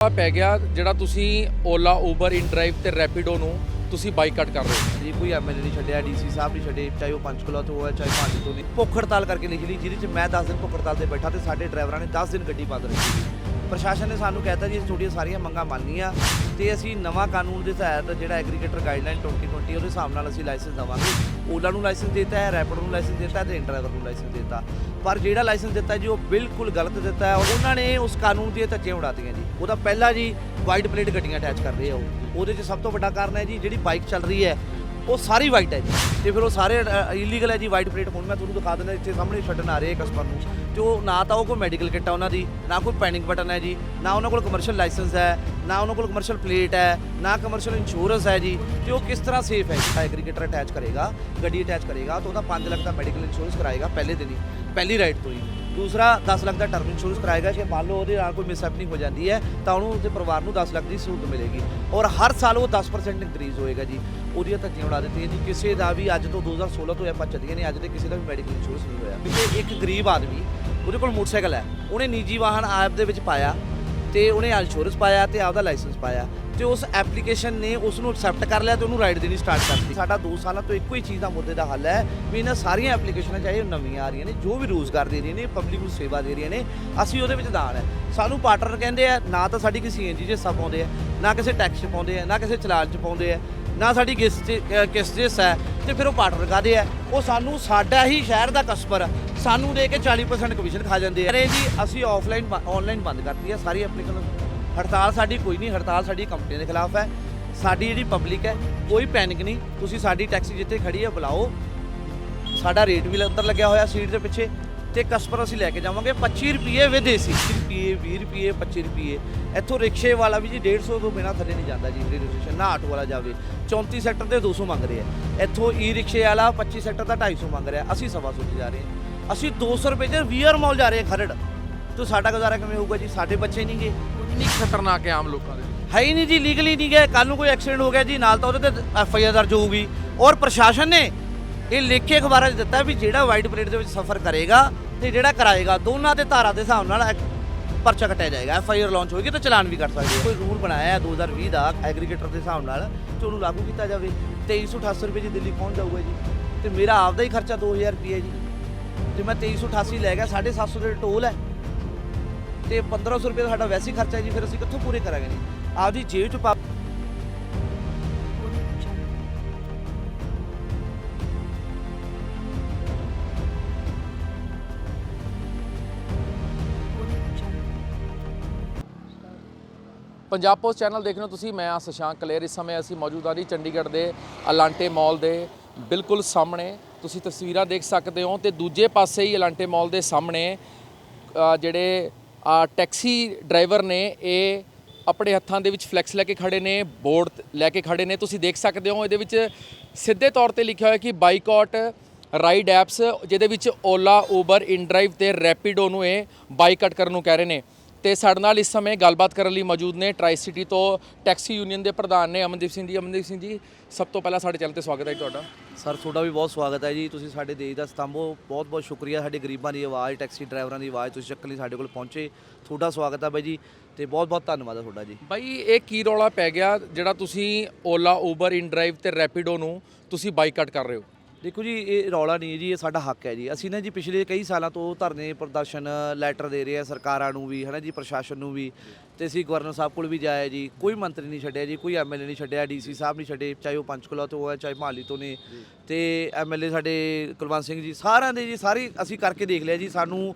ਪੈ ਗਿਆ ਜਿਹੜਾ ਤੁਸੀਂ ਓਲਾ ਉਬਰ ਇਨ ਡਰਾਈਵ ਤੇ ਰੈਪਿਡੋ ਨੂੰ ਤੁਸੀਂ ਬਾਈਕਾਟ ਕਰ ਰਹੇ ਹੋ। ਜੀ, ਕੋਈ ਐਮਐਲਏ ਨਹੀਂ ਛੱਡਿਆ ਡੀਸੀ ਸਾਹਿਬ ਨਹੀਂ ਛੱਡੇ, ਚਾਹੇ ਉਹ ਪੰਚਕੁਲਾ ਤੋਂ ਹੋਇਆ, ਚਾਹੇ ਭਾਂਡੀ ਤੋਂ ਨਹੀਂ। ਭੁੱਖ ਹੜਤਾਲ ਕਰਕੇ ਲਿਖੀ ਲਈ ਜਿਹਦੇ ਚ ਮੈਂ 10 ਦਿਨ ਭੁੱਖ ਹੜਤਾਲ ਤੇ ਬੈਠਾ ਤੇ ਸਾਡੇ ਡਰਾਈਵਰਾਂ ਨੇ 10 ਦਿਨ ਗੱਡੀ ਬੰਦ ਰੱਖੀ। ਪ੍ਰਸ਼ਾਸਨ ਨੇ ਸਾਨੂੰ ਕਹਿਤਾ ਜੀ, ਅਸੀਂ ਤੁਹਾਡੀਆਂ ਸਾਰੀਆਂ ਮੰਗਾਂ ਮੰਨ ਲਈਆਂ ਤੇ ਅਸੀਂ ਨਵਾਂ ਕਾਨੂੰਨ ਦੇ ਤਹਿਤ ਜਿਹੜਾ ਐਗਰੀਗੇਟਰ ਗਾਈਡਲਾਈਨ 2020 ਉਹਦੇ ਹਿਸਾਬ ਨਾਲ ਅਸੀਂ ਲਾਇਸੈਂਸ ਦਵਾਂਗੇ। ਓਲਾ ਨੂੰ ਲਾਇਸੈਂਸ ਦਿੱਤਾ ਹੈ ਰੈਪਿਡੋ ਨੂੰ ਲਾਇਸੈਂਸ ਦਿੱਤਾ ਹੈ ਤੇ ਡਰਾਈਵਰ ਨੂੰ ਲਾਇਸੈਂਸ ਦਿੱਤਾ। ਪਰ ਜਿਹੜਾ ਲਾਇਸੈਂਸ ਦਿੱਤਾ ਜੀ, ਉਹ ਬਿਲਕੁਲ ਗਲਤ ਦਿੱਤਾ ਹੈ ਉਹਨਾਂ ਨੇ ਉਸ ਕਾਨੂੰਨ ਦੀਆਂ ਧੱਜੀਆਂ ਉਡਾਤੀਆਂ ਜੀ। ਉਹਦਾ ਪਹਿਲਾ ਜੀ ਵਾਈਟ ਪਲੇਟ ਗੱਡੀਆਂ ਅਟੈਚ ਕਰ ਰਹੇ ਆ ਉਹ। ਉਹਦੇ 'ਚ ਸਭ ਤੋਂ ਵੱਡਾ ਕਾਰਨ ਹੈ ਜੀ, ਜਿਹੜੀ ਬਾਈਕ ਚੱਲ ਰਹੀ ਹੈ ਉਹ ਸਾਰੀ ਵਾਈਟ ਹੈ ਜੀ। ਤੇ ਫਿਰ ਉਹ ਸਾਰੇ ਇਲੀਗਲ ਹੈ ਜੀ ਵਾਈਟ ਪਲੇਟ ਹੁਣ ਮੈਂ ਤੁਹਾਨੂੰ ਦਿਖਾ ਦਿੰਦਾ, ਇੱਥੇ ਸਾਹਮਣੇ ਛੱਡਣ ਆ ਰਹੇ ਕਸਟਮਰ ਨੂੰ। ਤੇ ਉਹ ਨਾ ਤਾਂ ਉਹ ਕੋਈ ਮੈਡੀਕਲ ਕਿੱਟ ਆ ਉਹਨਾਂ ਦੀ, ਨਾ ਕੋਈ ਪੈਨਿਕ ਬਟਨ ਹੈ ਜੀ, ਨਾ ਉਹਨਾਂ ਕੋਲ ਕਮਰਸ਼ੀਅਲ ਲਾਇਸੈਂਸ ਹੈ, ਨਾ ਉਹਨਾਂ ਕੋਲ ਕਮਰਸ਼ੀਅਲ ਪਲੇਟ ਹੈ, ਨਾ ਕਮਰਸ਼ੀਅਲ ਇੰਸ਼ੋਰੈਂਸ ਹੈ ਜੀ। ਤੇ ਉਹ ਕਿਸ ਤਰ੍ਹਾਂ ਸੇਫ ਹੈ ਐਗਰੀਗੇਟਰ ਅਟੈਚ ਕਰੇਗਾ, ਗੱਡੀ ਅਟੈਚ ਕਰੇਗਾ, ਤਾਂ ਉਹਦਾ 5 ਲੱਖ ਦਾ ਮੈਡੀਕਲ ਇੰਸ਼ੋਰੈਂਸ ਕਰਾਏਗਾ ਪਹਿਲੇ ਦਿਨ ਹੀ। ਪਹਿਲੀ ਰਾਈਡ ਤੋਂ ਹੀ। ਦੂਸਰਾ 10 ਲੱਖ ਦਾ ਟਰਮ ਇੰਸ਼ੋਰੈਂਸ ਕਰਾਏਗਾ ਕਿ ਮੰਨ ਲਓ ਉਹਦੇ ਨਾਲ ਕੋਈ ਮਿਸਹੈਪਨਿੰਗ ਹੋ ਜਾਂਦੀ ਹੈ, ਤਾਂ ਉਹਨੂੰ ਉਹਦੇ ਪਰਿਵਾਰ ਨੂੰ 10 ਲੱਖ ਦੀ ਸਹੂਲਤ ਮਿਲੇਗੀ। ਔਰ ਹਰ ਸਾਲ ਉਹ 10% ਇਨਕਰੀਜ਼ ਹੋਏਗਾ ਜੀ। ਉਹਦੀਆਂ ਧੱਜੀਆਂ ਉਡਾ ਦਿੱਤੀਆਂ ਜੀ। ਕਿਸੇ ਦਾ ਵੀ ਅੱਜ ਤੋਂ 2016 ਤੋਂ ਆਪਾਂ ਚੱਲੀਆਂ ਨੇ, ਅੱਜ ਦੇ ਕਿਸੇ ਦਾ ਵੀ ਮੈਡੀਕਲ ਇੰਸ਼ੋਰੈਂਸ ਨਹੀਂ ਹੋਇਆ। ਕਿਉਂਕਿ ਇੱਕ ਗਰੀਬ ਆਦਮੀ, ਉਹਦੇ ਕੋਲ ਮੋਟਰਸਾਈਕਲ ਹੈ। ਉਹਨੇ ਨਿੱਜੀ ਵਾਹਨ ਐਪ ਦੇ ਵਿੱਚ ਪਾਇਆ। ਤੇ ਉਹਨੇ ਇੰਸ਼ੋਰੈਂਸ ਪਾਇਆ ਤੇ ਆਪਦਾ ਲਾਇਸੈਂਸ ਪਾਇਆ ਤੇ ਉਸ ਐਪਲੀਕੇਸ਼ਨ ਨੇ ਉਸ ਨੂੰ ਐਕਸੈਪਟ ਕਰ ਲਿਆ ਤੇ ਉਹਨੂੰ ਰਾਈਡ ਦੇਣੀ ਸਟਾਰਟ ਕਰਤੀ ਸਾਡਾ 2 ਸਾਲਾਂ ਤੋਂ ਇੱਕੋ ਹੀ ਚੀਜ਼ ਦਾ ਮੁੱਦੇ ਦਾ ਹੱਲ ਹੈ ਵੀ ਇਹਨਾਂ ਸਾਰੀਆਂ ਐਪਲੀਕੇਸ਼ਨਾਂ ਚਾਹੇ ਉਹ ਨਵੀਆਂ ਆ ਰਹੀਆਂ ਨੇ, ਜੋ ਵੀ ਰੋਜ਼ਗਾਰ ਦੇ ਰਹੀਆਂ ਨੇ ਪਬਲਿਕ ਨੂੰ ਸੇਵਾ ਦੇ ਰਹੀਆਂ ਨੇ, ਅਸੀਂ ਉਹਦੇ ਵਿੱਚ ਦਾਨ ਹੈ। ਸਾਨੂੰ ਪਾਰਟਨਰ ਕਹਿੰਦੇ ਆ, ਨਾ ਤਾਂ ਸਾਡੀ ਕਿਸੇ ਸੀਐਨਜੀ 'ਚ ਹਿੱਸਾ ਪਾਉਂਦੇ ਆ, ਨਾ ਕਿਸੇ ਟੈਕਸ 'ਚ ਪਾਉਂਦੇ ਆ, ਨਾ ਕਿਸੇ ਚਲਾਨ 'ਚ ਪਾਉਂਦੇ ਆ। ਨਾ ਸਾਡੀ ਕਿਸ 'ਚ ਅ, 'ਚ ਹਿੱਸਾ ਹੈ ਤੇ ਫਿਰ ਉਹ ਪਾਰਟਨਰ ਕਾਦੇ ਆ ਉਹ ਸਾਨੂੰ ਸਾਡਾ ਹੀ ਸ਼ਹਿਰ ਦਾ ਕਸਬਰ ਸਾਨੂੰ ਦੇ ਕੇ 40% ਕਮਿਸ਼ਨ ਖਾ ਜਾਂਦੇ ਆ। ਅਰੇ ਜੀ ਅਸੀਂ ਆਫਲਾਈਨ ਆਨਲਾਈਨ ਬੰਦ ਕਰਤੀ ਹੈ ਸਾਰੀ ਐਪਲੀਕੇਸ਼ਨ ਹੜਤਾਲ ਸਾਡੀ ਕੋਈ ਨਹੀਂ ਹੜਤਾਲ ਸਾਡੀ ਕੰਪਨੀ ਦੇ ਖਿਲਾਫ ਹੈ। ਸਾਡੀ ਜਿਹੜੀ ਪਬਲਿਕ ਹੈ ਕੋਈ ਪੈਨਿਕ ਨਹੀਂ। ਤੁਸੀਂ ਸਾਡੀ ਟੈਕਸੀ ਜਿੱਥੇ ਖੜੀ ਹੈ ਬੁਲਾਓ। ਸਾਡਾ ਰੇਟ ਵੀ ਅੰਦਰ ਲੱਗਿਆ ਹੋਇਆ ਸੀਟ ਦੇ ਪਿੱਛੇ। ਤੇ ਕਸਟਮਰ ਅਸੀਂ ਲੈ ਕੇ ਜਾਵਾਂਗੇ 25 ਰੁਪਏ ਵਿਦੇਸੀ 30 ਰੁਪਏ 20 ਰੁਪਏ 25 ਰੁਪਏ ਇੱਥੋਂ ਰਿਕਸ਼ੇ ਵਾਲਾ ਵੀ ਜੀ 150 ਤੋਂ ਬਿਨਾ ਥੱਲੇ ਨਹੀਂ ਜਾਂਦਾ ਜੀ ਰੇਲਵੇ ਸਟੇਸ਼ਨ ਨਾ ਆਟੋ ਵਾਲਾ ਜਾਵੇ। 34 ਸੈਕਟਰ ਤੇ 200 ਮੰਗ ਰਹੇ। ਆ ਇੱਥੋਂ ਈ ਰਿਕਸ਼ੇ ਵਾਲਾ 25 ਸੈਕਟਰ ਦਾ 250 ਮੰਗ ਰਿਹਾ। ਅਸੀਂ ਸਵਾ ਸੌ ਜਾ ਰਹੇ ਹਾਂ। ਅਸੀਂ 200 ਰੁਪਏ 'ਚ ਵੀਅਰ ਮਾਲ ਜਾ ਰਹੇ ਹਾਂ ਖਰੜ। ਤੋਂ ਸਾਡਾ ਗੁਜ਼ਾਰਾ ਕਿਵੇਂ ਹੋਊਗਾ ਜੀ? ਸਾਡੇ ਬੱਚੇ ਨਹੀਂਗੇ ਕਿੰਨੀ ਖਤਰਨਾਕ ਹੈ ਆਮ ਲੋਕਾਂ ਦੇ? ਹੈ ਹੀ ਨਹੀਂ ਜੀ ਲੀਗਲੀ ਨਹੀਂ ਗਏ। ਕੱਲ ਨੂੰ ਕੋਈ ਐਕਸੀਡੈਂਟ ਹੋ ਗਿਆ ਜੀ ਨਾਲ ਤਾਂ ਉਹਦੇ ਤੇ ਐਫ ਆਈ ਆਰ ਦਰਜ ਹੋਊਗੀ। ਔਰ ਪ੍ਰਸ਼ਾਸਨ ਨੇ ਇਹ ਲਿਖ ਕੇ ਅਖਬਾਰਾਂ 'ਚ ਦਿੱਤਾ ਵੀ ਜਿਹੜਾ ਵਾਈਟ ਪਲੇਟ ਦੇ ਵਿੱਚ ਸਫ਼ਰ ਕਰੇਗਾ ਤੇ ਜਿਹੜਾ ਕਰਾਏਗਾ, ਦੋਨਾਂ ਦੇ ਧਾਰਾ ਦੇ ਹਿਸਾਬ ਨਾਲ ਇੱਕ ਪਰਚਾ ਕੱਟਿਆ ਜਾਏਗਾ। ਐਫ ਆਈ ਆਰ ਲਾਂਚ ਹੋਏਗੀ ਤਾਂ ਚਲਾਨ ਵੀ ਕੱਟ ਸਕਦੇ ਕੋਈ ਰੂਲ ਬਣਾਇਆ ਹੈ 2020 ਦਾ ਐਗਰੀਗੇਟਰ ਦੇ ਹਿਸਾਬ ਨਾਲ ਤੇ ਉਹਨੂੰ ਲਾਗੂ ਕੀਤਾ ਜਾਵੇ? 2388 ਰੁਪਏ ਜੀ ਦਿੱਲੀ ਪਹੁੰਚ ਜਾਊਗਾ ਜੀ। ਤੇ ਮੇਰਾ ਆਪਦਾ ਹੀ ਖਰਚਾ 2000 ਰੁਪਏ ਜੀ। ਤੇ ਮੈਂ 2388 ਲੈ ਗਿਆ 750 ਦੇ ਟੋਲ ਹੈ। ਤੇ 1500 ਰੁਪਏ ਦਾ ਸਾਡਾ ਵੈਸੇ ਹੀ ਖਰਚਾ ਹੈ ਜੀ, ਫਿਰ ਅਸੀਂ ਕਿੱਥੋਂ ਪੂਰੇ ਕਰਾਂਗੇ ਜੀ? ਆਪਦੀ ਜੇਬ ਚ ਪੰਜਾਬ ਪੋਸਟ ਚੈਨਲ ਦੇਖ ਰਹੇ ਹੋ ਤੁਸੀਂ, ਮੈਂ ਆ ਸ਼ਸ਼ਾਂਕ ਕਲੇਰ। ਇਸ ਸਮੇਂ ਅਸੀਂ ਮੌਜੂਦ ਹਾਂ ਜੀ ਚੰਡੀਗੜ੍ਹ ਦੇ ਅਲਾਂਟੇ ਮਾਲ ਦੇ ਬਿਲਕੁਲ ਸਾਹਮਣੇ। ਤੁਸੀਂ ਤਸਵੀਰਾਂ ਦੇਖ ਸਕਦੇ ਹੋ ਤੇ ਦੂਜੇ ਪਾਸੇ ਹੀ ਅਲਾਂਟੇ ਮਾਲ ਦੇ ਸਾਹਮਣੇ ਜਿਹੜੇ ਟੈਕਸੀ ਡਰਾਈਵਰ ਨੇ, ਇਹ ਆਪਣੇ ਹੱਥਾਂ ਦੇ ਵਿੱਚ ਫਲੈਕਸ ਲੈ ਕੇ ਖੜੇ ਨੇ ਬੋਰਡ ਲੈ ਕੇ ਖੜੇ ਨੇ। ਤੁਸੀਂ ਦੇਖ ਸਕਦੇ ਹੋ ਇਹਦੇ ਵਿੱਚ ਸਿੱਧੇ ਤੌਰ ਤੇ ਲਿਖਿਆ ਹੋਇਆ ਕਿ ਬਾਈਕਾਟ ਰਾਈਡ ਐਪਸ ਜਿਹਦੇ ਵਿੱਚ ਓਲਾ ਉਬਰ ਇਨਡਰਾਈਵ ਤੇ ਰੈਪਿਡੋ ਨੂੰ ਇਹ ਬਾਈਕਾਟ ਕਰਨ ਨੂੰ ਕਹਿ ਰਹੇ ਨੇ। ਤੇ ਸਾਡੇ ਨਾਲ ਇਸ ਸਮੇਂ ਗੱਲਬਾਤ ਕਰਨ ਲਈ ਮੌਜੂਦ ਨੇ ਟਰਾਈ ਸਿਟੀ ਤੋਂ ਟੈਕਸੀ ਯੂਨੀਅਨ ਦੇ ਪ੍ਰਧਾਨ ਨੇ ਅਮਨਦੀਪ ਸਿੰਘ ਜੀ। ਅਮਨਦੀਪ ਸਿੰਘ ਜੀ ਸਭ ਤੋਂ ਪਹਿਲਾਂ ਸਾਡੇ ਚੈਨਲ ਤੇ ਸਵਾਗਤ ਹੈ ਜੀ ਤੁਹਾਡਾ। ਸਰ ਤੁਹਾਡਾ ਵੀ ਬਹੁਤ ਸਵਾਗਤ ਹੈ ਜੀ। ਤੁਸੀਂ ਸਾਡੇ ਦੇਸ਼ ਦਾ ਸਤੰਭ ਹੋ। ਬਹੁਤ ਬਹੁਤ ਸ਼ੁਕਰੀਆ ਸਾਡੇ ਗਰੀਬਾਂ ਦੀ ਆਵਾਜ਼ ਟੈਕਸੀ ਡਰਾਈਵਰਾਂ ਦੀ ਆਵਾਜ਼ ਤੁਸੀਂ ਚੱਕਣ ਲਈ ਸਾਡੇ ਕੋਲ ਪਹੁੰਚੇ। ਤੁਹਾਡਾ ਸਵਾਗਤ ਹੈ ਬਾਈ ਜੀ ਤੇ ਬਹੁਤ ਬਹੁਤ ਧੰਨਵਾਦ ਹੈ ਤੁਹਾਡਾ ਜੀ। ਬਾਈ ਇਹ ਕੀ ਰੌਲਾ ਪੈ ਗਿਆ ਜਿਹੜਾ ਤੁਸੀਂ ਓਲਾ ਉਬਰ ਇਨਡਰਾਈਵ ਤੇ ਰੈਪਿਡੋ ਨੂੰ ਤੁਸੀਂ ਬਾਈਕਾਟ ਕਰ ਰਹੇ ਹੋ? ਦੇਖੋ ਜੀ, ਇਹ ਰੌਲਾ ਨਹੀਂ ਹੈ ਜੀ, ਇਹ ਸਾਡਾ ਹੱਕ ਹੈ ਜੀ। ਅਸੀਂ ਨਾ ਜੀ ਪਿਛਲੇ ਕਈ ਸਾਲਾਂ ਤੋਂ ਧਰਨੇ ਪ੍ਰਦਰਸ਼ਨ ਲੈਟਰ ਦੇ ਰਹੇ ਆ ਸਰਕਾਰਾਂ ਨੂੰ ਵੀ ਹੈ ਨਾ ਜੀ, ਪ੍ਰਸ਼ਾਸਨ ਨੂੰ ਵੀ। ਤੇ ਅਸੀਂ ਗਵਰਨਰ ਸਾਹਿਬ ਕੋਲ ਵੀ ਜਾਇਆ ਜੀ, ਕੋਈ ਮੰਤਰੀ ਨਹੀਂ ਛੱਡਿਆ ਜੀ, ਕੋਈ ਐਮਐਲਏ ਨਹੀਂ ਛੱਡਿਆ ਡੀਸੀ ਸਾਹਿਬ ਨਹੀਂ ਛੱਡੇ, ਚਾਹੇ ਉਹ ਪੰਚਕੁਲਾ ਤੋਂ ਹੋਇਆ, ਚਾਹੇ ਮਹਾਲੀ ਤੋਂ ਨੇ। ਤੇ ਐਮਐਲਏ ਸਾਡੇ ਕੁਲਵੰਤ ਸਿੰਘ ਜੀ, ਸਾਰਿਆਂ ਦੇ ਜੀ, ਸਾਰੇ ਅਸੀਂ ਕਰਕੇ ਦੇਖ ਲਿਆ ਜੀ, ਸਾਨੂੰ